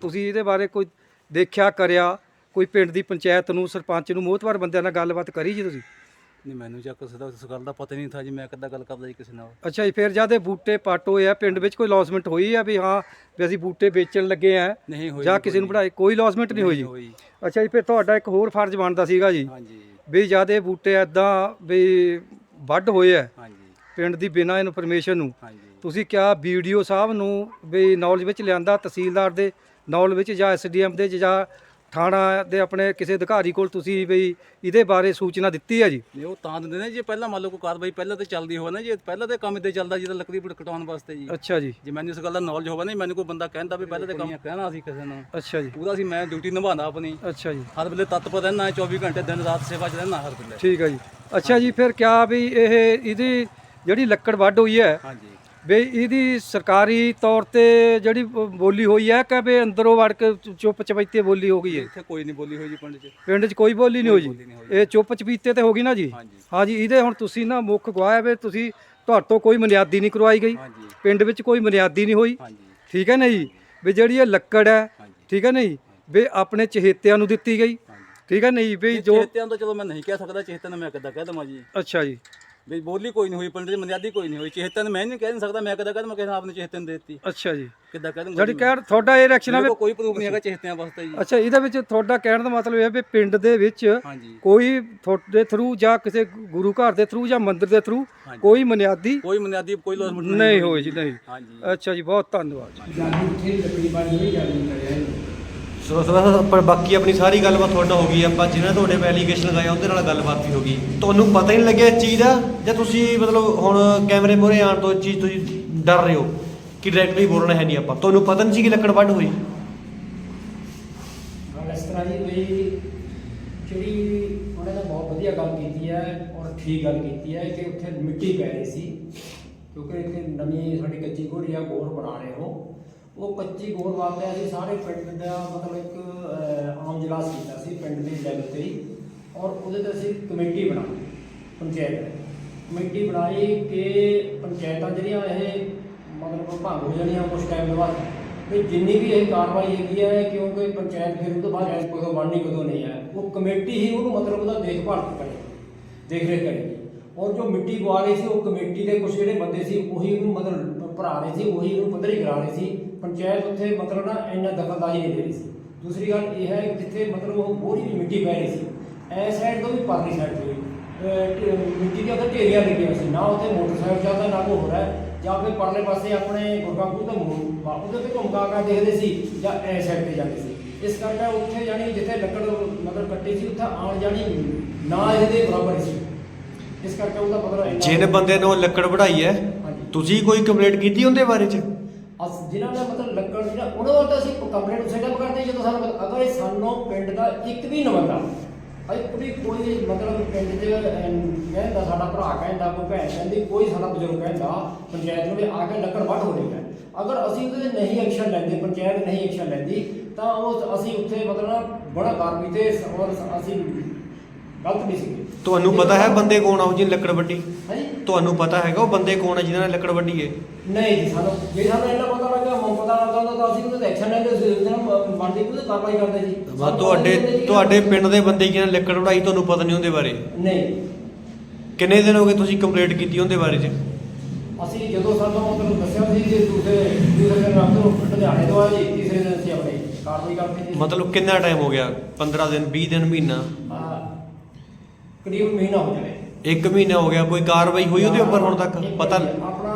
[SPEAKER 3] ਤੁਸੀਂ ਇਹਦੇ ਬਾਰੇ ਕੋਈ ਦੇਖਿਆ ਕਰਿਆ ਕੋਈ ਪਿੰਡ ਦੀ ਪੰਚਾਇਤ ਨੂੰ ਸਰਪੰਚ ਨੂੰ ਮੋਹਤਵਾਰ ਬੰਦਿਆਂ ਨਾਲ ਗੱਲਬਾਤ ਕਰੀ ਜੀ ਤੁਸੀਂ?
[SPEAKER 4] ਨਹੀਂ ਮੈਨੂੰ ਚੱਕ ਕਿਸੇ ਦਾ ਇਸ ਗੱਲ ਦਾ ਪਤਾ ਨਹੀਂ ਥਾ ਜੀ ਮੈਂ ਕਿੱਦਾਂ ਗੱਲ ਕਰਦਾ ਜੀ ਕਿਸੇ ਨਾਲ।
[SPEAKER 3] ਅੱਛਾ ਜੀ ਫਿਰ ਜਦ ਇਹ ਬੂਟੇ ਪੱਟ ਹੋਏ ਆ ਪਿੰਡ ਵਿੱਚ ਕੋਈ ਲੌਸਮੈਂਟ ਹੋਈ ਆ ਵੀ ਹਾਂ ਵੀ ਅਸੀਂ ਬੂਟੇ ਵੇਚਣ ਲੱਗੇ ਆ
[SPEAKER 4] ਨਹੀਂ ਹੋਈ
[SPEAKER 3] ਜਾਂ
[SPEAKER 4] ਜੀ,
[SPEAKER 3] ਕਿਸੇ ਨੂੰ
[SPEAKER 4] ਕੋਈ।
[SPEAKER 3] ਪੜਾਈ ਕੋਈ ਲੌਸਮੈਂਟ ਨਹੀਂ ਹੋਈ। ਜੀ
[SPEAKER 4] ਹੋਈ।
[SPEAKER 3] ਅੱਛਾ ਜੀ ਫਿਰ ਤੁਹਾਡਾ ਇੱਕ ਹੋਰ ਫਰਜ਼ ਬਣਦਾ ਸੀਗਾ ਜੀ
[SPEAKER 4] ਹਾਂਜੀ।
[SPEAKER 3] ਵੀ ਜਦ ਇਹ ਬੂਟੇ ਐਦਾਂ ਵੀ ਵੱਢ ਹੋਏ ਆ
[SPEAKER 4] ਹਾਂਜੀ।
[SPEAKER 3] ਪਿੰਡ ਦੀ ਬਿਨਾਂ ਇਨਫੋਰਮੇਸ਼ਨ ਨੂੰ।
[SPEAKER 4] ਹਾਂਜੀ।
[SPEAKER 3] ਤੁਸੀਂ ਕਿਹਾ ਵੀਡੀਓ ਸਾਹਿਬ ਨੂੰ ਵੀ ਨੌਲੇਜ ਵਿੱਚ ਲਿਆਂਦਾ ਤਹਿਸੀਲਦਾਰ ਦੇ ਨੌਲੇਜ ਵਿੱਚ ਜਾਂ ਐਸਡੀਐਮ ਦੇ ਜਾਂ ਥਾਣਾ ਦੇ ਆਪਣੇ ਕਿਸੇ ਅਧਿਕਾਰੀ ਕੋਲ ਤੁਸੀਂ ਵੀ ਇਹਦੇ ਬਾਰੇ ਸੂਚਨਾ ਦਿੱਤੀ ਹੈ ਜੀ?
[SPEAKER 4] ਨਹੀਂ ਉਹ ਤਾਂ ਦਿੰਦੇ ਨੇ ਜੇ ਪਹਿਲਾਂ ਮੰਨ ਲਓ ਕੋਈ ਕਾਰਵਾਈ ਪਹਿਲਾਂ ਤੇ ਚੱਲਦੀ ਹੋਵੇ ਨਾ ਜੀ ਪਹਿਲਾਂ ਤੇ ਕੰਮ ਤੇ ਚੱਲਦਾ ਜਿਹਦਾ ਲੱਕੜੀ ਬੁੜ ਕਟਾਉਣ ਵਾਸਤੇ ਜੀ।
[SPEAKER 3] ਅੱਛਾ ਜੀ।
[SPEAKER 4] ਜੇ ਮੈਨੂੰ ਇਸ ਗੱਲ ਦਾ ਨੌਲੇਜ ਹੋਵੇ ਨਾ ਮੈਨੂੰ ਕੋਈ ਬੰਦਾ ਕਹਿੰਦਾ ਵੀ ਪਹਿਲਾਂ ਤੇ ਕੰਮ ਕਹਿਣਾ ਸੀ ਕਿਸੇ ਨੂੰ।
[SPEAKER 3] ਅੱਛਾ ਜੀ।
[SPEAKER 4] ਉਹਦਾ ਸੀ ਮੈਂ ਡਿਊਟੀ ਨਿਭਾਉਂਦਾ ਆਪਣੀ।
[SPEAKER 3] ਅੱਛਾ ਜੀ।
[SPEAKER 4] ਹਰ ਵੇਲੇ ਤਤਪਰ ਰਹਿਣਾ 24 ਘੰਟੇ ਦਿਨ ਰਾਤ ਸੇਵਾ 'ਚ ਰਹਿਣਾ ਹਰ ਵੇਲੇ।
[SPEAKER 3] ਠੀਕ ਹੈ ਜੀ। ਅੱਛਾ ਜੀ ਫਿਰ ਕਿਆ ਵੀ ਇਹ ਇਹਦੀ ਜਿਹੜੀ ਲੱਕੜ ਵੱਢ ਹੋਈ ਹੈ
[SPEAKER 4] ਹਾਂਜੀ।
[SPEAKER 3] ਵੀ ਇਹਦੀ ਸਰਕਾਰੀ ਤੌਰ ਤੇ ਜਿਹੜੀ ਬੋਲੀ ਹੋਈ ਹੈ ਕਿ ਵੀ ਅੰਦਰੋਂ ਵੜ ਕੇ ਚੁੱਪ ਚਪੀਤੇ ਬੋਲੀ ਹੋ ਗਈ ਹੈ?
[SPEAKER 4] ਇੱਥੇ ਕੋਈ ਨਹੀਂ ਬੋਲੀ ਹੋਈ ਜੀ ਪਿੰਡ 'ਚ।
[SPEAKER 3] ਪਿੰਡ 'ਚ ਕੋਈ ਬੋਲੀ ਨਹੀਂ ਹੋਈ
[SPEAKER 4] ਨਹੀਂ
[SPEAKER 3] ਜੀ ਇਹ ਚੁੱਪ ਚਪੀਤੇ ਤੇ ਹੋ ਗਈ ਨਾ ਜੀ?
[SPEAKER 4] ਹਾਂਜੀ।
[SPEAKER 3] ਇਹਦੇ ਹੁਣ ਤੁਸੀਂ ਨਾ ਮੁੱਖ ਗਵਾਹ ਹੈ ਵੀ ਤੁਸੀਂ ਤੁਹਾਡੇ ਤੋਂ ਕੋਈ ਮਨਿਆਦੀ ਨਹੀਂ ਕਰਵਾਈ ਗਈ। ਪਿੰਡ ਵਿੱਚ ਕੋਈ ਮਨਿਆਦੀ ਨਹੀਂ ਹੋਈ। ਠੀਕ ਹੈ ਨਾ ਜੀ ਵੀ ਜਿਹੜੀ ਇਹ ਲੱਕੜ ਹੈ ਠੀਕ ਹੈ ਨਾ ਜੀ ਵੀ ਆਪਣੇ ਚਹੇਤਿਆਂ ਨੂੰ ਦਿੱਤੀ ਗਈ। ਠੀਕ ਹੈ ਨਾ ਜੀ ਵੀ ਜੋ
[SPEAKER 4] ਚੇਤਿਆਂ ਤੋਂ ਚਲੋ ਮੈਂ ਨਹੀਂ ਕਹਿ ਸਕਦਾ ਚੇਤਨ ਮੈਂ ਕਿੱਦਾਂ ਕਹਿ ਦਵਾਂ ਜੀ?
[SPEAKER 3] ਅੱਛਾ ਜੀ।
[SPEAKER 4] ਵੀ ਬੋਲੀ ਕੋਈ ਨਹੀਂ ਹੋਈ ਪਿੰਡ 'ਚ ਮਨਿਆਦੀ ਕੋਈ ਨਹੀਂ ਹੋਈ। ਚੇਤਨ ਮੈਂ ਨਹੀਂ ਕਹਿ ਨਹੀਂ ਸਕਦਾ ਮੈਂ ਕਿੱਦਾਂ ਕਹਿ ਦਵਾਂ ਕਿਸੇ ਆਪਣੇ ਚੇਤਨ ਦੇ ਦਿੱਤੀ।
[SPEAKER 3] ਅੱਛਾ ਜੀ।
[SPEAKER 4] ਕਿੱਦਾਂ ਕਹਿ ਦੂੰਗਾ
[SPEAKER 3] ਜਿਹੜੀ ਕਹਿ ਤੁਹਾਡਾ ਇਹ ਰਿਐਕਸ਼ਨ ਵੀ
[SPEAKER 4] ਕੋਲ ਕੋਈ ਪ੍ਰੂਫ ਨਹੀਂ ਹੈਗਾ ਚੇਤਿਆਂ ਵਾਸਤੇ ਜੀ।
[SPEAKER 3] ਅੱਛਾ ਇਹਦੇ ਵਿੱਚ ਤੁਹਾਡਾ ਕਹਿਣ ਦਾ ਮਤਲਬ ਇਹ ਹੈ ਵੀ ਪਿੰਡ ਦੇ ਵਿੱਚ
[SPEAKER 4] ਹਾਂਜੀ।
[SPEAKER 3] ਕੋਈ ਤੁਹਾਡੇ ਥਰੂ ਜਾਂ ਕਿਸੇ ਗੁਰੂ ਘਰ ਦੇ ਥਰੂ ਜਾਂ ਮੰਦਿਰ ਦੇ ਥਰੂ। ਕੋਈ ਮਨਿਆਦੀ
[SPEAKER 4] ਕੋਈ ਮਨਿਆਦੀ ਕੋਈ ਲੋਸਮਟ
[SPEAKER 3] ਨਹੀਂ ਹੋਈ। ਜੀ ਨਹੀਂ।
[SPEAKER 4] ਹਾਂਜੀ।
[SPEAKER 3] ਅੱਛਾ ਜੀ ਬਹੁਤ ਧੰਨਵਾਦ ਜੀ।
[SPEAKER 5] ਸੋ ਸਰ ਪਰ ਬਾਕੀ ਆਪਣੀ ਸਾਰੀ ਗੱਲਬਾਤ ਤੁਹਾਡਾ ਹੋ ਗਈ, ਆਪਾਂ ਜਿਹਨਾਂ ਤੁਹਾਡੇ ਪੇ ਐਲੀਗੇਸ਼ਨ ਲਗਾਏ ਉਹਦੇ ਨਾਲ ਗੱਲਬਾਤ ਵੀ ਹੋ ਗਈ। ਤੁਹਾਨੂੰ ਪਤਾ ਹੀ ਨਹੀਂ ਲੱਗਿਆ ਇਸ ਚੀਜ਼ ਦਾ, ਜਾਂ ਤੁਸੀਂ ਮਤਲਬ ਹੁਣ ਕੈਮਰੇ ਮੂਹਰੇ ਆਉਣ ਤੋਂ ਇਹ ਚੀਜ਼ ਤੁਸੀਂ ਡਰ ਰਹੇ ਹੋ ਕਿ ਡਾਇਰੈਕਟਲੀ ਬੋਲਣਾ ਹੈ ਨਹੀਂ ਆਪਾਂ? ਤੁਹਾਨੂੰ ਪਤਾ ਨਹੀਂ ਸੀ ਕਿ ਲੱਕੜ ਵੱਢ ਹੋਈ।
[SPEAKER 6] ਗੱਲ ਇਸ ਤਰ੍ਹਾਂ ਜੀ ਵੀ ਜਿਹੜੀ ਉਹਨੇ ਤਾਂ ਬਹੁਤ ਵਧੀਆ ਗੱਲ ਕੀਤੀ ਹੈ ਔਰ ਠੀਕ ਗੱਲ ਕੀਤੀ ਹੈ ਕਿ ਉੱਥੇ ਮਿੱਟੀ ਪੈ ਰਹੀ ਸੀ, ਕਿਉਂਕਿ ਇੱਥੇ ਨਵੀਂ ਸਾਡੀ ਕੱਚੀ ਗੋਰੀ ਆ ਗੋਰ ਬਣਾ ਰਹੇ ਹੋ। ਉਹ ਕੱਚੀ ਗੋਲ ਵਾਸਤੇ ਅਸੀਂ ਸਾਰੇ ਪਿੰਡ ਦਾ ਮਤਲਬ ਇੱਕ ਅਹ, ਆਮ ਜਲਾਸ ਕੀਤਾ ਸੀ ਪਿੰਡ ਦੇ ਲੈਵਲ ਤੇ ਹੀ। ਔਰ ਉਹਦੇ ਤੇ ਅਸੀਂ ਕਮੇਟੀ ਬਣਾਈ ਪੰਚਾਇਤ ਨੇ। ਕਮੇਟੀ ਬਣਾਈ ਕਿ ਪੰਚਾਇਤਾਂ ਜਿਹੜੀਆਂ ਇਹ ਮਤਲਬ ਭੰਗ ਹੋ ਜਾਣੀਆਂ ਕੁਝ ਟਾਈਮ ਦੇ ਬਾਅਦ। ਵੀ ਜਿੰਨੀ ਵੀ ਇਹ ਕਾਰਵਾਈ ਹੈਗੀ ਹੈ ਕਿਉਂਕਿ ਪੰਚਾਇਤ ਫਿਰ ਉਹ ਤੋਂ ਬਾਅਦ ਐਸ ਕਦੋਂ ਬਣਨੀ ਕਦੋਂ ਨਹੀਂ ਹੈ। ਉਹ ਕਮੇਟੀ ਹੀ ਉਹਨੂੰ ਮਤਲਬ ਉਹਦਾ ਦੇਖਭਾਲ ਕਰੇ ਦੇਖ ਰੇਖ ਕਰੇਗੀ ਔਰ ਜੋ ਮਿੱਟੀ ਪਵਾ ਰਹੀ ਸੀ ਉਹ ਕਮੇਟੀ ਦੇ ਕੁਝ ਜਿਹੜੇ ਬੰਦੇ ਸੀ ਉਹੀ ਉਹਨੂੰ ਮਤਲਬ ਭਰਾ ਰਹੇ ਸੀ ਉਹੀ ਉਹਨੂੰ ਪੱਧਰੀ ਕਰਾ ਰਹੇ ਸੀ। ਪੰਚਾਇਤ ਉੱਥੇ ਮਤਲਬ ਨਾ ਇੰਨਾ ਦਖਲਅੰਦਾਜ਼ੀ ਨਹੀਂ ਦੇ ਰਹੀ ਸੀ। ਦੂਸਰੀ ਗੱਲ ਇਹ ਹੈ ਕਿ ਜਿੱਥੇ ਮਤਲਬ ਉਹ ਬੋਰੀ ਦੀ ਮਿੱਟੀ ਪੈ ਰਹੀ ਸੀ ਐ ਸਾਈਡ ਤੋਂ ਵੀ ਪਰਲੀ ਸਾਈਡ ਤੋਂ ਵੀ ਮਿੱਟੀ ਦੀਆਂ ਉੱਥੇ ਢੇਰੀਆਂ ਲੱਗੀਆਂ ਸੀ ਨਾ ਉੱਥੇ ਮੋਟਰਸਾਈਕਲ ਚੱਲਦਾ ਨਾ ਕੋਈ ਹੋ। ਰਿਹਾ ਜਾਂ ਫਿਰ ਪਰਲੇ ਪਾਸੇ ਆਪਣੇ ਗੁਰਗਾਪੁਰ ਤੋਂ ਮੂੰਹ ਉਹਦੇ ਤੇ ਘੁੰਮਕਾ ਕੇ ਦੇਖਦੇ ਸੀ ਜਾਂ ਐ ਸਾਈਡ ਤੇ ਜਾਂਦੇ ਸੀ। ਇਸ ਕਰਕੇ ਉੱਥੇ ਜਾਣੀ ਜਿੱਥੇ ਲੱਕੜ ਮਤਲਬ ਕੱਟੀ ਸੀ ਉੱਥੇ ਆਉਣ ਜਾਣੀ ਨਾ ਇਹਦੇ ਬਰਾਬਰ ਹੀ ਸੀ। ਇਸ ਕਰਕੇ ਉਹਦਾ ਮਤਲਬ
[SPEAKER 5] ਜਿਹਨੇ ਬੰਦੇ ਨੇ ਉਹ ਲੱਕੜ ਵਢਾਈ ਹੈ ਤੁਸੀਂ ਕੋਈ ਕੰਪਲੇਂਟ ਕੀਤੀ ਉਹਦੇ ਬਾਰੇ ਚ?
[SPEAKER 6] ਅਸ ਜਿਨ੍ਹਾਂ ਦਾ ਮਤਲਬ ਲੱਕੜ ਜਿਹੜਾ ਉਹਨਾਂ ਦਾ ਤਾਂ ਅਸੀਂ ਕੰਪਲੇਂਟ ਉਸੇ ਟਾਈਮ ਕਰਦੇ ਜਦੋਂ ਸਾਨੂੰ ਪਤਾ- ਅਗਰ ਇਹ ਸਾਨੂੰ ਪਿੰਡ ਦਾ ਇੱਕ ਵੀ ਨਵੰਦਾ ਭਾਈ ਕੋਈ ਕੋਈ ਮਤਲਬ ਪਿੰਡ 'ਚ ਅਮ, ਕਹਿੰਦਾ ਸਾਡਾ ਭਰਾ ਕਹਿੰਦਾ ਕੋਈ ਭੈਣ ਕਹਿੰਦੀ ਕੋਈ ਸਾਡਾ ਬਜ਼ੁਰਗ ਕਹਿੰਦਾ ਪੰਚਾਇਤ ਨੂੰ ਵੀ ਆ ਕੇ ਲੱਕੜ ਵੱਢ ਹੋ ਰਹੀ ਹੈ ਅਗਰ ਅਸੀਂ ਉਹਦੇ ਤੇ ਨਹੀਂ ਐਕਸ਼ਨ ਲੈਂਦੇ ਪੰਚਾਇਤ ਨਹੀਂ ਐਕਸ਼ਨ ਲੈਂਦੀ ਤਾਂ ਉਹ ਅਸੀਂ ਉੱਥੇ ਮਤਲਬ ਬੜਾ ਕਾਰਵਾਈ ਤੇ ਔਰ ਅਸੀਂ ਗਲਤ ਨਹੀਂ ਸੀਗੇ।
[SPEAKER 5] ਤੁਹਾਨੂੰ ਪਤਾ ਹੈ ਬੰਦੇ ਕੌਣ ਆ ਉਹ ਜਿਹਨੇ ਲੱਕੜ ਵੱਢੀ?
[SPEAKER 6] ਹਾਂਜੀ
[SPEAKER 5] ਤੁਹਾਨੂੰ ਪਤਾ ਹੈਗਾ ਉਹ ਬੰਦੇ ਕੌਣ ਆ ਜਿਨ੍ਹਾਂ ਨੇ ਲੱਕੜ ਵੱਢੀ ਹੈ
[SPEAKER 6] ਨਹੀਂ ਜੀ ਸਾਨੂੰ ਜੇ ਸਾਨੂੰ ਇੰਨਾ ਪਤਾ ਲੱਗਾ ਹੁਣ ਪਤਾ ਲੱਗਾ ਤਾਂ ਅਸੀਂ ਉਹਦੇ ਤੇ ਐਕਸ਼ਨ ਲੈਂਦੇ ਸੀ ਉਸ ਦਿਨ ਬਣਦੀ ਉਹਦੇ ਕਾਰਵਾਈ ਕਰਦੇ ਜੀ
[SPEAKER 5] ਵਾ
[SPEAKER 6] ਸਾਨੂੰ
[SPEAKER 5] ਤੁਹਾਡੇ
[SPEAKER 6] ਪਤਾ ਨਹੀਂ ਸੀ ਕਿ-
[SPEAKER 5] ਤੁਹਾਡੇ ਪਿੰਡ ਦੇ ਬੰਦੇ ਜਿਹਨਾਂ ਨੇ ਲੱਕੜ ਵਢਾਈ ਤੁਹਾਨੂੰ ਪਤਾ ਨਹੀਂ ਉਹਦੇ ਬਾਰੇ?
[SPEAKER 6] ਨਹੀਂ।
[SPEAKER 5] ਕਿੰਨੇ ਦਿਨ ਹੋ ਗਏ ਤੁਸੀਂ ਕੰਪਲੇਂਟ ਕੀਤੀ ਉਹਦੇ ਬਾਰੇ ਚ?
[SPEAKER 6] ਅਸੀਂ ਜਦੋਂ ਸਾਨੂੰ ਮਤਲਬ ਦੱਸਿਆ ਸੀ ਕਿ ਦੂਸਰੇ ਦੂਸਰੇ ਦਿਨ ਰਾਤ ਨੂੰ ਲੁਧਿਆਣੇ ਤੋਂ ਆਏ ਜੀ ਤੀਸਰੇ ਦਿਨ ਅਸੀਂ ਆਪਣੇ ਕਾਰਵਾਈ ਕਰਦੇ ਜੀ
[SPEAKER 5] ਮਤਲਬ ਕਿੰਨਾ ਟਾਈਮ ਹੋ ਗਿਆ? 15 ਦਿਨ 20 ਦਿਨ ਮਹੀਨਾ?
[SPEAKER 6] ਕਰੀਬ ਮਹੀਨਾ ਹੋ ਜਾਵੇ
[SPEAKER 5] ਇੱਕ ਮਹੀਨਾ ਹੋ ਗਿਆ ਕੋਈ ਕਾਰਵਾਈ ਹੋਈ ਉਹਦੇ ਉੱਪਰ ਹੁਣ ਤੱਕ?
[SPEAKER 6] ਇੱਕ
[SPEAKER 5] ਪਤਾ
[SPEAKER 6] ਆਪਣਾ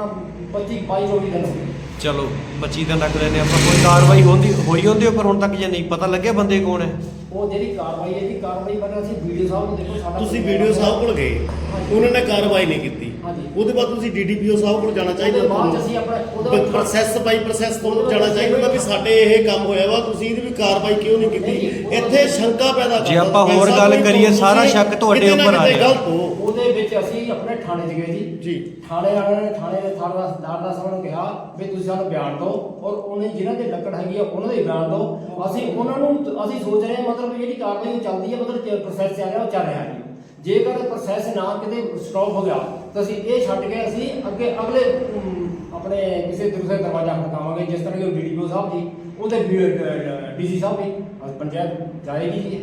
[SPEAKER 6] 25 22 24 ਦਿਨ ਹੋ ਗਏ
[SPEAKER 5] ਚਲੋ 25 ਦਿਨ ਰੱਖ ਲੈਨੇ ਆਪਾਂ ਕੋਈ ਕਾਰਵਾਈ ਹੁੰਦੀ ਹੋਈ ਉਹਦੇ ਉੱਪਰ ਹੁਣ ਤੱਕ ਜਾਂ ਨਹੀਂ? ਪਤਾ ਲੱਗਿਆ ਬੰਦੇ ਕੌਣ ਹੈ?
[SPEAKER 6] ਉਹ ਜਿਹੜੀ ਕਾਰਵਾਈ ਹੈ ਜੀ ਕਾਰਵਾਈ ਬਾਰੇ ਅਸੀਂ ਵੀਡੀਓ ਸਾਹਿਬ ਨੂੰ ਦੇਖੋ ਸਾਡਾ
[SPEAKER 1] ਤੁਸੀਂ ਵੀਡੀਓ ਸਾਹਿਬ ਕੋਲ ਗਏ। ਉਹਨਾਂ ਨੇ ਕਾਰਵਾਈ ਨਹੀਂ ਕੀਤੀ।
[SPEAKER 6] ਹਾਂਜੀ।
[SPEAKER 1] ਉਹਦੇ ਬਾਅਦ ਤੁਸੀਂ ਡੀਡੀਪੀਓ ਸਾਹਿਬ ਕੋਲ ਜਾਣਾ ਚਾਹੀਦਾ
[SPEAKER 6] ਬਾਅਦ ਅਸੀਂ ਆਪਣਾ ਉਹਦਾ
[SPEAKER 1] ਪ੍ਰੋਸੈਸ ਬਾਈ ਪ੍ਰੋਸੈਸ ਤੁਹਾਨੂੰ ਜਾਣਾ ਚਾਹੀਦਾ ਹੁੰਦਾ ਵੀ ਸਾਡੇ ਇਹ ਕੰਮ ਹੋਇਆ ਵਾ ਤੁਸੀਂ ਇਹਦੀ ਵੀ ਕਾਰਵਾਈ ਕਿਉਂ ਨਹੀਂ ਕੀਤੀ? ਇੱਥੇ ਸ਼ੰਕਾ ਪੈਦਾ
[SPEAKER 5] ਜੇ ਆਪਾਂ ਹੋਰ ਗੱਲ ਕਰੀਏ, ਸਾਰਾ ਸ਼ੱਕ ਤੁਹਾਡੇ ਉੱਪਰ ਆ ਰਿਹਾ।
[SPEAKER 1] ਗਲਤ ਹੋ।
[SPEAKER 6] ਉਹਦੇ ਵਿੱਚ ਅਸੀਂ ਆਪਣੇ ਥਾਣੇ 'ਚ ਗਏ ਜੀ।
[SPEAKER 1] ਜੀ।
[SPEAKER 6] ਥਾਣੇ ਵਾਲਿਆਂ ਨੇ ਥਾਣੇ ਦੇ ਥਾਣੇਦਾਰ ਦਾ ਸਾਨੂੰ ਕਿਹਾ ਵੀ ਤੁਸੀਂ ਸਾਨੂੰ ਬਿਆਨ ਦਿਓ ਔਰ ਉਹਨੇ ਜਿਨ੍ਹਾਂ ਦੇ ਲੱਕੜ ਹੈਗੀ ਆ ਉਹਨਾਂ ਦੇ ਬਿਆਨ ਦਿਓ। ਅਸੀਂ ਉਹਨਾਂ ਨੂੰ ਅਸੀਂ ਸੋਚ ਰਹੇ ਹਾਂ ਮਤਲਬ ਜਿਹੜੀ ਕਾਰਵਾਈ ਚੱਲਦੀ ਹੈ ਮਤਲਬ ਪ੍ਰੋਸੈਸ ਚੱਲ ਰਿਹਾ ਉਹ ਚੱਲ ਰਿਹਾ ਜੀ। ਜੇਕਰ ਪ੍ਰੋਸੈਸ ਨਾ ਕਿਤੇ ਸਟਾਪ ਹੋ ਗਿਆ ਤਾਂ ਅਸੀਂ ਇਹ ਛੱਡ ਕੇ ਅਸੀਂ ਅੱਗੇ ਅਗਲੇ ਆਪਣੇ ਕਿਸੇ ਦੂਸਰੇ ਦਰਵਾਜ਼ਾ ਖੜਕਾਵਾਂਗੇ ਜਿਸ ਤਰ੍ਹਾਂ ਕਿ ਡੀਡੀਓ ਸਾਹਿਬ ਜੀ ਉਹਦੇ ਡੀਸੀ ਸਾਹਿਬ ਜੀ ਪੰਚਾਇਤ ਜਾਏਗੀ ਜੀ।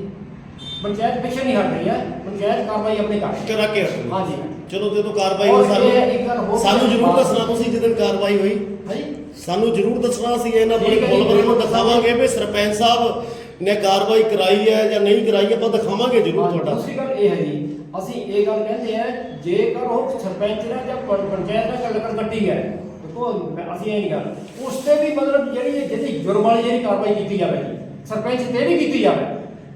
[SPEAKER 6] ਪੰਚਾਇਤ ਪਿੱਛੇ ਨਹੀਂ ਹਟ ਰਹੀ ਹੈ ਪੰਚਾਇਤ ਕਾਰਵਾਈ ਆਪਣੀ ਕਰ ਰਹੀ
[SPEAKER 1] ਕਰਾ ਕੇ ਹਟੋ।
[SPEAKER 6] ਹਾਂਜੀ।
[SPEAKER 1] ਚਲੋ ਜਦੋਂ ਕਾਰਵਾਈ
[SPEAKER 6] ਔਰ
[SPEAKER 1] ਹੋਈ
[SPEAKER 6] ਇਹ ਇੱਕ ਗੱਲ
[SPEAKER 1] ਸਾਨੂੰ
[SPEAKER 6] ਹੋਰ
[SPEAKER 1] ਸਾਨੂੰ ਜ਼ਰੂਰ ਦੱਸਣਾ ਤੁਸੀਂ ਜਦੋਂ ਕਾਰਵਾਈ ਹੋਈ।
[SPEAKER 6] ਹਾਂਜੀ।
[SPEAKER 1] ਸਾਨੂੰ ਜ਼ਰੂਰ ਦੱਸਣਾ ਸੀ ਇਹਨਾਂ
[SPEAKER 6] ਠੀਕ ਹੈ ਜੀ,
[SPEAKER 1] ਨੂੰ
[SPEAKER 6] ਬਿਲਕੁਲ
[SPEAKER 1] ਦਿਖਾਵਾਂਗੇ ਵੀ ਸਰਪੰਚ ਸਾਹਿਬ ਨੇ ਕਾਰਵਾਈ ਕਰਾਈ ਹੈ ਜਾਂ ਨਹੀਂ ਕਰਾਈ ਆਪਾਂ ਦਿਖਾਵਾਂਗੇ ਜ਼ਰੂਰ
[SPEAKER 6] ਹਾਂ,
[SPEAKER 1] ਤੁਹਾਡਾ।
[SPEAKER 6] ਦੂਸਰੀ ਗੱਲ ਇਹ ਹੈ ਜੀ ਅਸੀਂ ਇਹ ਗੱਲ ਕਹਿੰਦੇ ਆ ਜੇਕਰ ਉਹ ਸਰਪੰਚ ਨੇ ਜਾਂ ਪੰ- ਪੰਚਾਇਤ ਨੇ ਗੱਲ ਕਰ ਕੱਟੀ ਹੈ ਦੇਖੋ ਮੈਂ- ਅਸੀਂ ਇਹ ਨਹੀਂ ਗੱਲ ਉਸ ਤੇ ਵੀ ਮਤਲਬ ਜਿਹੜੀ ਇਹ- ਜਿਹੜੀ ਜੁਰਮ ਵਾਲੀ ਜਿਹੜੀ ਕਾਰਵਾਈ ਕੀਤੀ ਜਾਵੇ ਜੀ ਸਰਪੰਚ ਤੇ ਵੀ ਕੀਤੀ ਜਾਵੇ।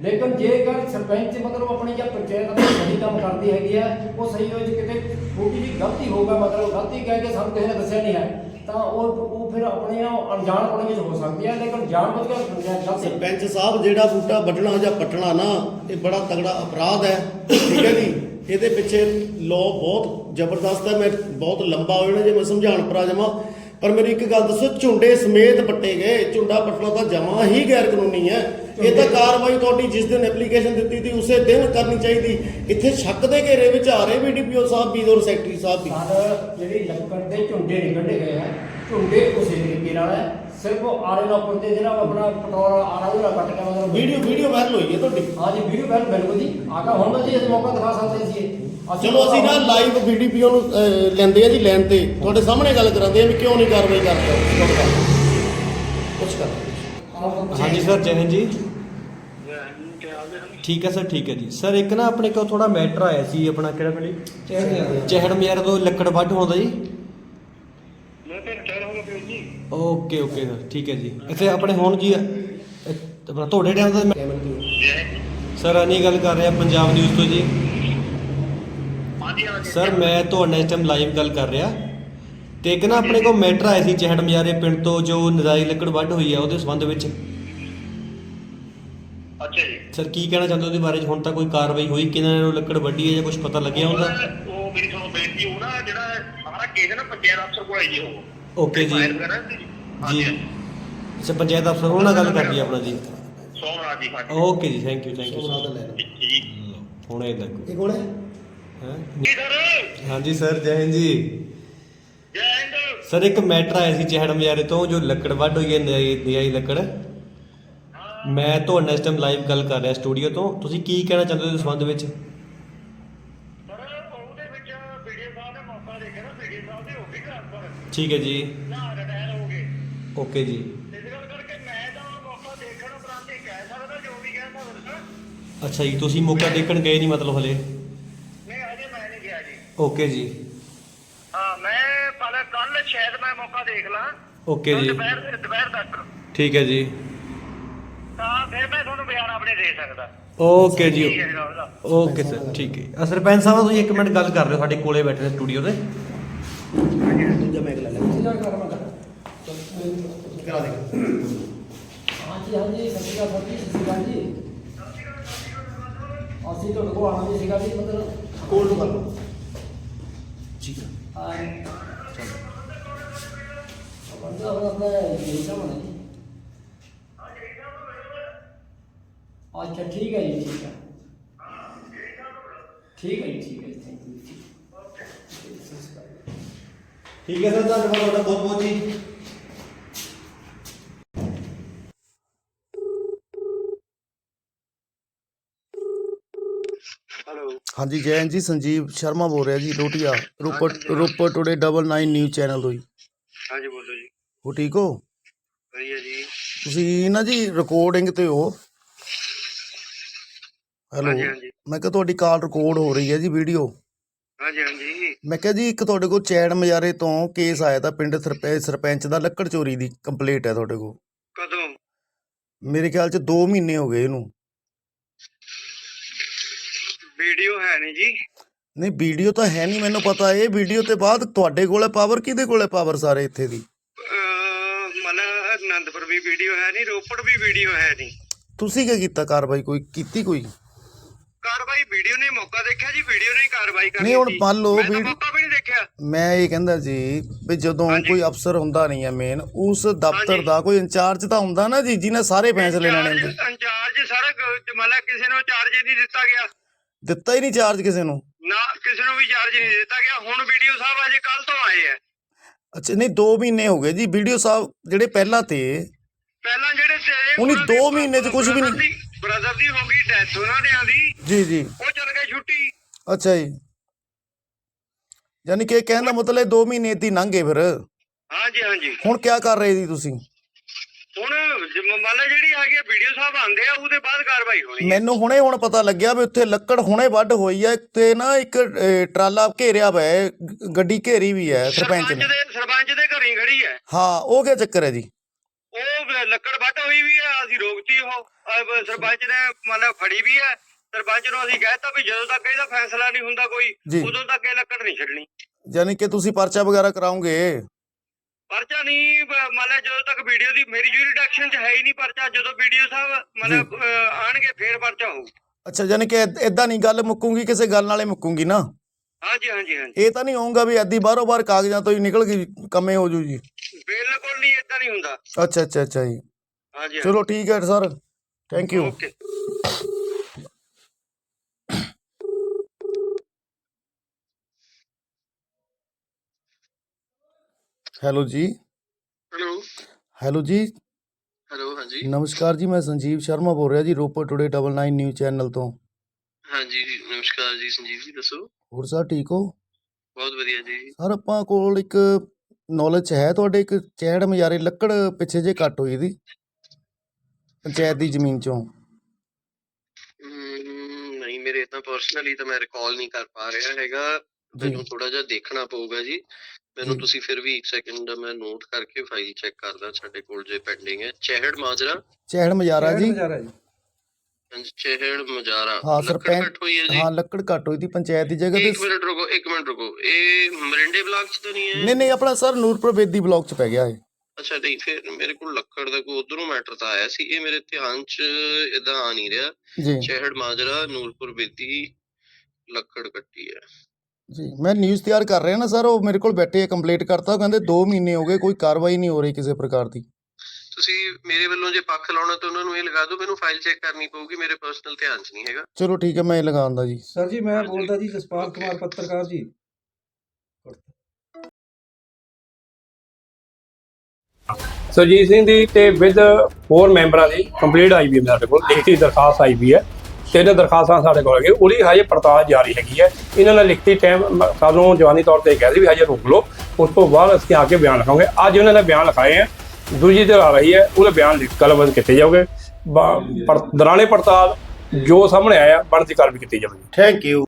[SPEAKER 6] ਲੇਕਿਨ ਜੇਕਰ ਸਰਪੰਚ ਮਤਲਬ ਆਪਣੀ ਜਾਂ ਪੰਚਾਇਤ ਆਪਣਾ ਸਹੀ ਕੰਮ ਕਰਦੀ ਹੈਗੀ ਹੈ ਉਹ ਸਹੀ ਹੋਏ ਕਿਤੇ ਛੋਟੀ ਜਿਹੀ ਗਲਤੀ ਹੋਊਗਾ, ਮਤਲਬ ਗਲਤੀ ਕਹਿ ਕੇ ਸਾਨੂੰ ਕਿਸੇ ਨੇ ਦੱਸਿਆ ਨਹੀਂ ਹੈ, ਤਾਂ ਉਹ ਉਹ ਫਿਰ ਆਪਣੇ ਅਣਜਾਣ ਪਣੇ ਵਿੱਚ ਹੋ ਸਕਦੀ ਹੈ ਲੇਕਿਨ ਜਾਣ ਬੁੱਝ ਕੇ ਗਲਤੀ
[SPEAKER 1] ਸਰਪੰਚ ਸਾਹਿਬ ਜਿਹੜਾ ਬੂਟਾ ਵੱਢਣਾ ਜਾਂ ਪੱਟਣਾ ਨਾ, ਇਹ ਬੜਾ ਤਗੜਾ ਅਪਰਾਧ ਹੈ, ਠੀਕ ਹੈ ਜੀ? ਇਹਦੇ ਪਿੱਛੇ ਲਾਅ ਬਹੁਤ ਜ਼ਬਰਦਸਤ ਹੈ, ਮੈਂ ਬਹੁਤ ਲੰਬਾ ਹੋ ਜਾਣਾ ਜੇ ਮੈਂ ਸਮਝਾਉਣ ਪਰ ਜਾਵਾਂ ਪਰ ਮੇਰੀ ਇੱਕ ਗੱਲ ਦੱਸੋ, ਝੁੰਡੇ ਸਮੇਤ ਪੱਟੇ ਗਏ, ਝੁੰਡਾ ਪੱਟਣਾ ਤਾਂ ਜਮਾਂ ਹੀ ਗੈਰ ਕਾਨੂੰਨੀ ਹੈ। ਇਹ ਤਾਂ ਕਾਰਵਾਈ ਤੁਹਾਡੀ ਜਿਸ ਦਿਨ ਐਪਲੀਕੇਸ਼ਨ ਦਿੱਤੀ ਸੀ ਉਸੇ ਦਿਨ ਕਰਨੀ ਚਾਹੀਦੀ। ਇੱਥੇ ਸ਼ੱਕ ਦੇ ਘੇਰੇ ਵਿੱਚ ਆ ਰਹੇ ਬੀਡੀਪੀਓ ਸਾਹਿਬ ਵੀ ਔਰ ਸੈਕਟਰੀ ਸਾਹਿਬ ਵੀ।
[SPEAKER 6] ਸਰ ਜਿਹੜੀ ਲੱਕੜ ਦੇ ਝੁੰਡੇ ਨਹੀਂ ਕੱਢੇ ਗਏ ਹੈ ਝੁੰਡੇ ਉਸੇ ਤਰੀਕੇ ਨਾਲ ਹੈ ਸਿਰਫ ਉਹ ਆਰੇ ਨਾਲ ਤੇ ਜਿਹੜਾ ਆਪਣਾ ਪੈਟਰੋਲ ਆਰਾ ਉਹਦਾ ਕੱਟ ਕੇ ਮਤਲਬ
[SPEAKER 1] ਵੀਡੀਓ ਵੀਡੀਓ ਵਾਇਰਲ ਹੋਈ ਹੈ ਤੁਹਾਡੀ।
[SPEAKER 6] ਹਾਂ ਜੀ ਵੀਡੀਓ ਬਿਲ ਬਿਲਕੁਲ ਜੀ। ਆਗਾ ਹੁਣ ਜੀ ਇਸ ਮੌਕਾ ਦਿਖਾ ਸਕਦੇ ਸੀ।
[SPEAKER 1] ਚਲੋ ਅਸੀਂ ਨਾ ਲਾਈਵ ਬੀਡੀਪੀਓ ਨੂੰ ਲੈਂਦੇ ਆ ਜੀ ਲੈਣ ਤੇ। ਤੁਹਾਡੇ ਸਾਹਮਣੇ ਗੱਲ ਕਰਾਂਦੇ ਆ ਵੀ ਕਿਉਂ ਨਹੀਂ ਕਾਰਵਾਈ ਕਰਦੇ। ਕੁਛ ਕਰ।
[SPEAKER 5] ਹਾਂਜੀ ਸਰ ਜੈ ਹਿੰਦ ਜੀ। ਠੀਕ ਹੈ ਸਰ ਠੀਕ ਹੈ ਜੀ। ਸਰ ਇੱਕ ਨਾ ਆਪਣੇ ਕੋਲ ਥੋੜਾ ਮੈਟਰ ਆਇਆ ਸੀ ਆਪਣਾ ਕਿਹੜਾ ਪਿੰਡ ਚਹਿੜ ਮਿਆਰ ਤੋਂ ਲੱਕੜ ਵੱਢ ਹੁੰਦਾ ਜੀ।
[SPEAKER 7] ਮੈਂ ਤਾਂ ਰਿਟਾਇਰ ਹੋ ਗਿਆ ਫਿਰ ਜੀ।
[SPEAKER 5] ਓਕੇ ਓਕੇ ਸਰ ਠੀਕ ਹੈ ਜੀ। ਇੱਥੇ ਆਪਣੇ ਹੁਣ ਜੀ ਆਪਣਾ ਤੁਹਾਡੇ ਟਾਈਮ ਦਾ ਮੈਂ- ਸਰ ਅਨੀ ਗੱਲ ਕਰ ਰਿਹਾ ਪੰਜਾਬ ਨਿਊਜ਼ ਤੋਂ ਜੀ। ਸਰ ਮੈਂ ਤੁਹਾਡੇ ਇਸ ਟਾਈਮ ਲਾਈਵ ਗੱਲ ਕਰ ਰਿਹਾ। ਤੇ ਇੱਕ ਨਾ ਆਪਣੇ ਕੋਲ ਮੈਟਰ ਆਇਆ ਸੀ ਚਹਿੜ ਮਿਆਰੇ ਪਿੰਡ ਤੋਂ ਜੋ ਨਜਾਇਜ਼ ਲੱਕੜ ਵੱਢ ਹੋਈ ਆ ਉਹਦੇ ਸੰਬੰਧ ਵਿੱਚ।
[SPEAKER 7] ਅੱਛਾ ਜੀ।
[SPEAKER 5] ਸਰ ਕੀ ਕਹਿਣਾ ਚਾਹੁੰਦੇ ਹੋ ਉਹਦੇ ਬਾਰੇ? 'ਚ ਹੁਣ ਤੱਕ ਕੋਈ ਕਾਰਵਾਈ ਹੋਈ ਕਿਹਨਾਂ ਨੇ? ਉਹ ਲੱਕੜ ਵੱਢੀ ਹੈ ਜਾਂ ਕੁਝ ਪਤਾ ਲੱਗਿਆ ਹੁੰਦਾ
[SPEAKER 7] ਉਹ ਮੇਰੀ ਤੁਹਾਨੂੰ ਬੇਨਤੀ ਉਹ ਨਾ ਜਿਹੜਾ ਸਾਰਾ ਕੇਸ ਹੈ ਨਾ ਪੰਚਾਇਤ ਅਫਸਰ ਕੋਲ ਆਈ ਜੀ ਉਹ।
[SPEAKER 5] ਓਕੇ ਜੀ।
[SPEAKER 7] ਫਾਈਲ ਵਗੈਰਾ ਸੀ ਜੀ। ਹਾਂਜੀ
[SPEAKER 5] ਜੀ। ਅੱਛਾ ਪੰਚਾਇਤ ਅਫਸਰ ਉਹਨਾਂ ਨਾਲ ਗੱਲ ਕਰਨੀ ਆਪਣਾ ਜੀ।
[SPEAKER 7] ਸੋਮਰਾਜ ਜੀ ਹਾਂਜੀ।
[SPEAKER 5] ਓਕੇ ਜੀ ਥੈਂਕ ਯੂ ਥੈਂਕ ਯੂ
[SPEAKER 7] ਠੀਕ
[SPEAKER 5] ਹੁਣ ਇਹ ਲੱਗੋ
[SPEAKER 1] ਇਹ ਕੋਣ ਹੈ?
[SPEAKER 5] ਹੈਂ?
[SPEAKER 7] ਜੀ ਸਰ
[SPEAKER 5] ਹਾਂਜੀ ਸਰ ਜੈ ਹਿੰਦ ਜੀ।
[SPEAKER 7] ਜੈ ਹਿੰਦ।
[SPEAKER 5] ਸਰ ਇੱਕ ਮੈਟਰ ਆਇਆ ਸੀ ਚਹਿੜ ਮਿਆਰੇ ਤੋਂ ਜੋ ਲੱਕੜ ਵੱਢ ਹੋਈ ਹੈ ਨਿਆਈ ਲੱਕੜ। ਮੈਂ ਤੁਹਾਡੇ ਨਾਲ ਇਸ ਟਾਈਮ ਲਾਈਵ ਗੱਲ ਕਰ ਰਿਹਾ ਸਟੂਡੀਓ ਤੋਂ। ਤੁਸੀਂ ਕੀ ਕਹਿਣਾ ਚਾਹੁੰਦੇ ਹੋ ਇਸ ਸੰਬੰਧ ਵਿੱਚ?
[SPEAKER 7] ਸਰ ਉਹਦੇ ਵਿੱਚ ਵੀਡੀਓ ਸਾਹਿਬ ਨੇ ਮੌਕਾ ਦੇਖਿਆ ਨਾ ਵੀਡੀਓ ਸਾਹਿਬ ਦੇ ਹੋ ਗਏ ਟ੍ਰਾਂਸਫਰ
[SPEAKER 5] ਠੀਕ ਹੈ ਜੀ।
[SPEAKER 7] ਨਾ ਰਿਟਾਇਰ ਹੋ ਗਏ।
[SPEAKER 5] ਓਕੇ ਜੀ।
[SPEAKER 7] ਇਸ ਗੱਲ ਕਰਕੇ ਮੈਂ ਤਾਂ ਮੌਕਾ ਦੇਖਣ ਉਪਰੰਤ ਹੀ ਕਹਿ ਸਕਦਾ ਜੋ ਵੀ ਕਹਿ ਸਕਦਾ ਸਰ।
[SPEAKER 5] ਅੱਛਾ ਜੀ ਤੁਸੀਂ ਮੌਕਾ ਦੇਖਣ ਗਏ ਨਹੀਂ ਮਤਲਬ ਹਲੇ?
[SPEAKER 7] ਨਹੀਂ ਅਜੇ ਮੈਂ ਨਹੀਂ ਗਿਆ ਜੀ।
[SPEAKER 5] ਓਕੇ ਜੀ।
[SPEAKER 7] ਹਾਂ ਮੈਂ ਪਹਿਲੇ ਕੱਲ ਸ਼ਾਇਦ ਮੈਂ ਮੌਕਾ ਦੇਖ ਲਾਂ।
[SPEAKER 5] ਓਕੇ ਜੀ।
[SPEAKER 7] ਦੁਪਹਿਰ ਦੁਪਹਿਰ ਤੱਕ।
[SPEAKER 5] ਠੀਕ ਹੈ ਜੀ।
[SPEAKER 7] ਆਪਣੇ ਦੇ ਸਕਦਾ।
[SPEAKER 5] ਓਕੇ ਜੀ।
[SPEAKER 7] ਹੈਗਾ ਉਹਦਾ।
[SPEAKER 5] ਓਕੇ ਸਰ ਠੀਕ ਹੈ। ਅ, ਸਰਪੰਚ ਸਾਹਿਬ ਤੁਸੀਂ ਇੱਕ ਮਿੰਟ ਗੱਲ ਕਰ ਰਹੇ ਹੋ ਸਾਡੇ ਕੋਲੇ ਬੈਠੇ ਨੇ ਸਟੂਡੀਓ ਤੇ
[SPEAKER 1] ਦੂਜਾ ਮੈਗ ਲੈ ਲੈ ਕਰਾ ਦੇ।
[SPEAKER 6] ਹਾਂਜੀ ਹਾਂਜੀ ਸਤਿ ਸ਼੍ਰੀ ਅਕਾਲ ਜੀ। ਸਤਿ ਸ਼੍ਰੀ ਅਕਾਲ ਜੀ।
[SPEAKER 8] ਅਸੀਂ ਤੁਹਾਡੇ ਕੋਲ ਆਉਣਾ ਨਹੀਂ ਸੀਗਾ ਵੀ ਮਤਲਬ ਕੋਲ ਨੂੰ ਕਰ ਲਓ ਠੀਕ ਹੈ ਹਾਂ ਬੰਦਾ ਹੁਣ ਆਪਣਾ ਇਹ ਬਣਾ ਜੀ। ਅੱਛਾ ਠੀਕ ਹੈ ਜੀ ਠੀਕ ਹੈ। ਠੀਕ ਹੈ ਜੀ ਠੀਕ ਹੈ ਥੈਂਕ ਯੂ
[SPEAKER 5] ਠੀਕ ਹੈ ਸਰ ਧੰਨਵਾਦ ਤੁਹਾਡਾ ਬਹੁਤ ਬਹੁਤ ਜੀ।
[SPEAKER 9] ਹਾਂਜੀ ਜੈਨ ਜੀ ਸੰਜੀਵ ਸ਼ਰਮਾ ਬੋਲ ਰਿਹਾ ਜੀ ਰੋਟੀਆ Ropar Ropar today 99 news channel ਤੋਂ ਜੀ।
[SPEAKER 7] ਹਾਂਜੀ ਬੋਲੋ ਜੀ।
[SPEAKER 9] ਹੋ ਠੀਕ ਹੋ?
[SPEAKER 7] ਵਧੀਆ ਜੀ।
[SPEAKER 9] ਤੁਸੀਂ ਨਾ ਜੀ ਰਿਕਾਰਡਿੰਗ ਤੇ ਹੋ। ਹੈਲੋ
[SPEAKER 7] ਹਾਂਜੀ ਹਾਂਜੀ।
[SPEAKER 9] ਮੈਂ ਕਿਹਾ ਤੁਹਾਡੀ ਕਾਲ ਰਿਕਾਰਡ ਹੋ ਰਹੀ ਹੈ ਜੀ ਵੀਡੀਓ
[SPEAKER 7] ਹਾਂਜੀ ਹਾਂਜੀ।
[SPEAKER 9] ਮੈਂ ਕਿਹਾ ਜੀ ਇੱਕ ਤੁਹਾਡੇ ਕੋਲ ਚੈੜ ਮਜਾਰੇ ਤੋਂ ਕੇਸ ਆਇਆ ਤਾਂ ਪਿੰਡ ਸਰਪੰਚ ਸਰਪੰਚ ਦਾ ਲੱਕੜ ਚੋਰੀ ਦੀ ਕੰਪਲੀਟ ਹੈ ਤੁਹਾਡੇ ਕੋਲ।
[SPEAKER 7] ਕਦੋਂ?
[SPEAKER 9] ਮੇਰੇ ਖਿਆਲ ਚ 2 ਮਹੀਨੇ ਹੋ ਗਏ ਇਹਨੂੰ। ਵੀਡੀਓ
[SPEAKER 7] ਹੈ ਨਹੀਂ ਜੀ।
[SPEAKER 9] ਨਹੀਂ ਵੀਡੀਓ ਤਾਂ ਹੈ ਨਹੀਂ ਮੈਨੂੰ ਪਤਾ ਇਹ ਵੀਡੀਓ ਤੇ ਬਾਅਦ ਤੁਹਾਡੇ ਕੋਲ ਪਾਵਰ ਕਿਹਦੇ ਕੋਲ ਪਾਵਰ ਸਾਰੇ ਇੱਥੇ ਦੀ?
[SPEAKER 7] ਮਤਲਬ ਆਨੰਦਪੁਰ ਵੀ ਵੀਡੀਓ ਹੈ ਨਹੀਂ ਰੋਪੜ ਵੀ ਵੀਡੀਓ ਹੈ ਨਹੀਂ।
[SPEAKER 9] ਤੁਸੀਂ ਕੀ ਕੀਤਾ ਕਾਰਵਾਈ ਕੋਈ ਕੀਤੀ ਕੋਈ?
[SPEAKER 7] ਕਾਰਵਾਈ ਵੀਡੀਓ ਨੇ ਮੌਕਾ ਦੇਖਿਆ ਜੀ ਵੀਡੀਓ ਨੇ ਹੀ ਕਾਰਵਾਈ ਕਰਨੀ
[SPEAKER 9] ਨਹੀਂ, ਹੁਣ। ਮੰਨ ਲਓ
[SPEAKER 7] ਮੈਂ ਤਾਂ
[SPEAKER 9] ਵੀਡ-
[SPEAKER 7] ਮੌਕਾ ਵੀ ਨਹੀਂ ਦੇਖਿਆ।
[SPEAKER 9] ਮੈਂ ਇਹ ਕਹਿੰਦਾ ਜੀ ਵੀ ਜਦੋਂ
[SPEAKER 7] ਹਾਂਜੀ।
[SPEAKER 9] ਕੋਈ ਅਫਸਰ ਹੁੰਦਾ ਨਹੀਂ ਹੈ ਮੇਨ ਉਸ ਦਫ਼ਤਰ ਦਾ ਕੋਈ ਇੰਚਾਰਜ ਤਾਂ ਹੁੰਦਾ ਨਾ ਜੀ ਜਿਹਨੇ ਸਾਰੇ ਫੈਸਲੇ ਲੈਣੇ ਹੁੰਦੇ।
[SPEAKER 7] ਇੰਚਾਰਜ ਸਾਰਾ ਮਤਲਬ ਕਿਸੇ ਨੂੰ ਚਾਰਜ ਨਹੀਂ ਦਿੱਤਾ ਗਿਆ।
[SPEAKER 9] ਦਿੱਤਾ ਹੀ ਨਹੀਂ ਚਾਰਜ ਕਿਸੇ ਨੂੰ।
[SPEAKER 7] ਨਾ ਕਿਸੇ ਨੂੰ ਵੀ ਚਾਰਜ ਨਹੀਂ ਦਿੱਤਾ ਗਿਆ। ਹੁਣ ਵੀਡੀਓ ਸਾਹਿਬ ਅਜੇ ਕੱਲ ਤੋਂ ਆਏ ਆ।
[SPEAKER 9] ਅੱਛਾ ਨਹੀਂ 2 ਮਹੀਨੇ ਹੋ ਗਏ ਜੀ। ਵੀਡੀਓ ਸਾਹਿਬ ਜਿਹੜੇ ਪਹਿਲਾਂ ਤੇ
[SPEAKER 7] ਪਹਿਲਾਂ ਜਿਹੜੇ ਤੇ
[SPEAKER 9] ਉਹਨੀ ਦੋ ਮਹੀਨੇ 'ਚ ਕੁਛ ਵੀ ਨਹੀਂ-
[SPEAKER 7] ਬ੍ਰਦਰ ਦੀ ਹੋ ਗਈ ਡੈਥ ਉਹਨਾਂ ਦੇ ਦੀ।
[SPEAKER 9] ਜੀ ਜੀ।
[SPEAKER 7] ਉਹ ਚਲ ਗਏ ਛੁੱਟੀ।
[SPEAKER 9] ਅੱਛਾ ਜੀ। ਯਾਨੀ ਕਿ ਕਹਿਣ ਦਾ ਮਤਲਬ ਇਹ 2 ਮਹੀਨੇ ਇੱਦੀ ਲੰਘੇ ਫਿਰ।
[SPEAKER 7] ਹਾਂਜੀ ਹਾਂਜੀ।
[SPEAKER 9] ਹੁਣ ਕੀ ਕਰ ਰਹੇ ਜੀ ਤੁਸੀਂ?
[SPEAKER 7] ਹੁਣ ਮੰਨ ਜਿਹੜੀ ਹੈਗੀ ਵੀਡੀਓ ਸਾਹਿਬ ਆਂਦੇ ਆ ਉਹਦੇ ਬਾਅਦ ਕਾਰਵਾਈ ਹੋਣੀ।
[SPEAKER 9] ਮੈਨੂੰ ਹੁਣੇ ਹੁਣ ਪਤਾ ਲੱਗਿਆ ਵੀ ਉੱਥੇ ਲੱਕੜ ਹੁਣੇ ਵੱਢ ਹੋਈ ਹੈ ਤੇ ਨਾ ਇੱਕ ਟਰਾਲਾ ਘੇਰਿਆ ਹੋਇਆ ਗੱਡੀ ਘੇਰੀ ਵੀ ਹੈ ਸਰਪੰਚ ਨੇ।
[SPEAKER 7] ਦੇ ਸਰਪੰਚ ਦੇ ਘਰੀ ਖੜੀ ਹੈ
[SPEAKER 9] ਹਾਂ ਉਹ ਕੀ ਚੱਕਰ ਹੈ ਜੀ?
[SPEAKER 7] ਉਹ ਲੱਕੜ ਵੱਟ ਹੋਈ ਵੀ ਹੈ ਅਸੀਂ ਰੋਕਤੀ ਉਹ। ਅਹ ਸਰਪੰਚ ਨੇ ਮਤਲਬ ਫੜੀ ਵੀ ਹੈ ਸਰਪੰਚ ਨੂੰ ਅਸੀਂ ਕਹਿਤਾ ਵੀ ਜਦੋਂ ਤੱਕ ਇਹਦਾ ਫੈਸਲਾ ਨਹੀਂ ਹੁੰਦਾ ਕੋਈ
[SPEAKER 9] ਜੀ।
[SPEAKER 7] ਉਦੋਂ ਤੱਕ ਇਹ ਲੱਕੜ ਨਹੀਂ ਛੱਡਣੀ।
[SPEAKER 9] ਯਾਨੀ ਕਿ ਤੁਸੀਂ ਪਰਚਾ ਵਗੈਰਾ ਕਰਾਉਂਗੇ
[SPEAKER 7] ਪਰਚਾ ਨਹੀਂ ਬ- ਮਤਲਬ ਜਦੋਂ ਤੱਕ ਵੀਡੀਓ ਦੀ ਮੇਰੀ ਜੂਰੀਡਕਸ਼ਨ 'ਚ ਹੈ ਹੀ ਨਹੀਂ ਪਰਚਾ ਜਦੋਂ ਵੀਡੀਓ ਸਾਹਿਬ ਮਤਲਬ ਅਹ, ਆਣਗੇ ਫੇਰ ਪਰਚਾ ਹੋਊ।
[SPEAKER 9] ਅੱਛਾ ਯਾਨੀ ਕਿ ਇਦਾਂ ਨਹੀਂ ਗੱਲ ਮੁੱਕੂਗੀ ਕਿਸੇ ਗੱਲ ਨਾਲੇ ਮੁੱਕੂਗੀ ਨਾ?
[SPEAKER 7] ਹਾਂਜੀ ਹਾਂਜੀ ਹਾਂਜੀ।
[SPEAKER 9] ਇਹ ਤਾਂ ਨਹੀਂ ਹੋਊਗਾ ਵੀ ਐਦੀ ਬਾਹਰੋਂ ਬਾਹਰ ਕਾਗਜ਼ਾਂ ਤੋਂ ਹੀ ਨਿਕਲ ਗਈ ਕੰਮੇ ਹੋ ਜੂ ਜੀ।
[SPEAKER 7] ਬਿਲਕੁਲ ਨਹੀਂ ਇਦਾਂ ਨਹੀਂ ਹੁੰਦਾ।
[SPEAKER 9] ਅੱਛਾ ਅੱਛਾ ਅੱਛਾ ਜੀ।
[SPEAKER 7] ਹਾਂਜੀ
[SPEAKER 9] ਚਲੋ ਠੀਕ ਹੈ sir. Thank you
[SPEAKER 7] okay
[SPEAKER 9] hello ਜੀ
[SPEAKER 7] ਹੈਲੋ
[SPEAKER 9] ਹੈਲੋ ਜੀ
[SPEAKER 7] ਹੈਲੋ ਹਾਂਜੀ।
[SPEAKER 9] ਨਮਸਕਾਰ ਜੀ ਮੈਂ ਸੰਜੀਵ ਸ਼ਰਮਾ ਬੋਲ ਰਿਹਾ ਜੀ ਰੋਪੜ ਟੁਡੇ 99 ਨਿਊਜ਼ ਚੈਨਲ ਤੋਂ
[SPEAKER 7] ਹਾਂਜੀ ਨਮਸਕਾਰ ਜੀ ਸੰਜੀਵ ਜੀ ਦੱਸੋ?
[SPEAKER 9] ਹੋਰ ਸਰ ਠੀਕ ਹੋ?
[SPEAKER 7] ਬਹੁਤ ਵਧੀਆ ਜੀ।
[SPEAKER 9] ਸਰ ਆਪਾਂ ਕੋਲ ਇੱਕ ਨੌਲੇਜ ਹੈ ਤੁਹਾਡੇ ਇੱਕ ਚੈੜ ਮਜਾਰੇ ਲੱਕੜ ਪਿੱਛੇ ਜੇ ਕੱਟ ਹੋਈ ਦੀ ਪੰਚਾਇਤ ਦੀ ਜ਼ਮੀਨ ਚੋਂ।
[SPEAKER 7] ਹਮ, ਨਹੀਂ ਮੇਰੇ ਇਦਾਂ ਪਰਸਨਲੀ ਤਾਂ ਮੈਂ ਰਿਕਾਲ ਨਹੀਂ ਕਰ ਪਾ ਰਿਹਾ ਹੈਗਾ।
[SPEAKER 9] ਜੀ।
[SPEAKER 7] ਮੈਨੂੰ ਥੋੜਾ ਜਿਹਾ ਦੇਖਣਾ ਪਊਗਾ ਜੀ। ਮੈਨੂੰ
[SPEAKER 9] ਜੀ।
[SPEAKER 7] ਤੁਸੀਂ ਫਿਰ ਵੀ ਇੱਕ ਸੈਕਿੰਡ ਮੈਂ ਨੋਟ ਕਰਕੇ ਫਾਈਲ ਚੈੱਕ ਕਰਦਾ ਸਾਡੇ ਕੋਲ ਜੇ ਪੈਂਡਿੰਗ ਹੈ। ਚਹਿੜ ਮਾਜਰਾ।
[SPEAKER 9] ਚੈੜ ਮਜਾਰਾ ਜੀ।
[SPEAKER 3] ਜੀ।
[SPEAKER 7] ਚਹਿੜ ਮਜਾਰਾ
[SPEAKER 9] ਹਾਂ
[SPEAKER 7] ਲੱਕੜ
[SPEAKER 9] ਸਰਪੰਚ
[SPEAKER 7] ਕੱਟ ਹੋਈ ਹੈ ਜੀ।
[SPEAKER 9] ਹਾਂ ਲੱਕੜ ਕੱਟ ਹੋਈ ਦੀ ਪੰਚਾਇਤ ਦੀ ਜਗ੍ਹਾ
[SPEAKER 7] ਇੱਕ
[SPEAKER 9] ਤੇ
[SPEAKER 7] ਮਿੰਟ ਰੁਕੋ ਇੱਕ ਮਿੰਟ ਰੁਕੋ। ਇਹ ਮਰਿੰਡੇ ਬਲਾਕ ਚ ਤਾਂ ਨਹੀਂ ਹੈ?
[SPEAKER 9] ਨਹੀਂ ਨਹੀਂ ਆਪਣਾ ਸਰ ਨੂਰਪੁਰ ਬੇਦੀ ਬਲਾਕ ਚ ਪੈ ਗਿਆ ਹੈ
[SPEAKER 7] ਅੱਛਾ ਨਹੀਂ ਫਿਰ ਮੇਰੇ ਕੋਲ ਲੱਕੜ ਦਾ ਕੋਈ ਉਧਰੋਂ ਮੈਟਰ ਤਾਂ ਆਇਆ ਸੀ। ਇਹ ਮੇਰੇ ਧਿਆਨ ਚ ਇਦਾਂ ਆ ਨਹੀਂ ਰਿਹਾ। ਚਹਿੜ ਮਾਜਰਾ ਨੂਰਪੁਰ ਬੇਦੀ ਲੱਕੜ ਕੱਟੀ ਹੈ।
[SPEAKER 9] ਜੀ ਮੈਂ ਨਿਊਜ਼ ਤਿਆਰ ਕਰ ਰਿਹਾ ਨਾ ਸਰ ਉਹ ਮੇਰੇ ਕੋਲ ਬੈਠੇ ਕੰਪਲੀਟ ਕਰਤਾ। ਉਹ ਕਹਿੰਦੇ 2 ਮਹੀਨੇ ਹੋ ਗਏ ਕੋਈ ਕਾਰਵਾਈ ਨਹੀਂ ਹੋ ਰਹੀ ਕਿਸੇ ਪ੍ਰਕਾਰ ਦੀ।
[SPEAKER 7] ਤੁਸੀਂ ਮੇਰੇ ਵੱਲੋਂ ਜੇ ਪੱਖ ਲਾਉਣਾ ਤਾਂ ਉਹਨਾਂ ਨੂੰ ਇਹ ਲਗਾ ਦਿਓ ਮੈਨੂੰ ਫਾਈਲ ਚੈੱਕ ਕਰਨੀ ਪਊਗੀ ਮੇਰੇ ਪਰਸਨਲ ਧਿਆਨ 'ਚ ਨਹੀਂ ਹੈਗਾ।
[SPEAKER 9] ਚਲੋ ਠੀਕ ਹੈ ਮੈਂ ਇਹ ਲਗਾਉਂਦਾ ਜੀ।
[SPEAKER 3] ਸਰ ਜੀ ਮੈਂ ਬੋਲਦਾ ਜੀ ਜਸਪਾਲ ਕੁਮਾਰ ਪੱਤਰਕਾਰ ਜੀ।
[SPEAKER 8] ਸੁਰਜੀਤ ਸਿੰਘ ਦੀ ਤੇ ਵਿਦ ਹੋਰ ਮੈਂਬਰਾਂ ਦੀ ਕੰਪਲੀਟ ਆਈ ਵੀ ਹੈ ਸਾਡੇ ਕੋਲ ਲਿਖਤੀ ਦਰਖਾਸਤ ਆਈ ਵੀ ਹੈ। ਤਿੰਨ ਦਰਖਾਸਤਾਂ ਸਾਡੇ ਕੋਲ ਹੈਗੀ ਉਹਦੀ ਹਜੇ ਪੜਤਾਲ ਜਾਰੀ ਹੈਗੀ ਹੈ। ਇਹਨਾਂ ਨੇ ਲਿਖਤੀ ਟਾਈਮ ਸਾਨੂੰ ਜਵਾਨੀ ਤੌਰ ਤੇ ਕਿਹਾ ਸੀ ਵੀ ਹਜੇ ਰੋਕ ਲਓ। ਉਸ ਤੋਂ ਬਾਅਦ ਅਸੀਂ ਆ ਕੇ ਬਿਆਨ ਲਿਖਾਂਗੇ। ਅੱਜ ਉਹਨਾਂ ਨੇ ਬਿਆਨ ਲਿਖਾਏ ਹੈ। ਦੂਜੀ ਧਿਰ ਆ ਰਹੀ ਹੈ, ਉਹਦੇ ਬਿਆਨ ਲਿਖ ਕਲਮਬੰਦ ਕੀਤੇ ਜਾਓਗੇ ਬਾ- ਪੜਤਾਲ ਜੋ ਸਾਹਮਣੇ ਆਇਆ, ਬਣਦੀ ਕਾਰਵਾਈ ਕੀਤੀ ਜਾਵੇਗੀ
[SPEAKER 9] ਥੈਂਕ ਯੂ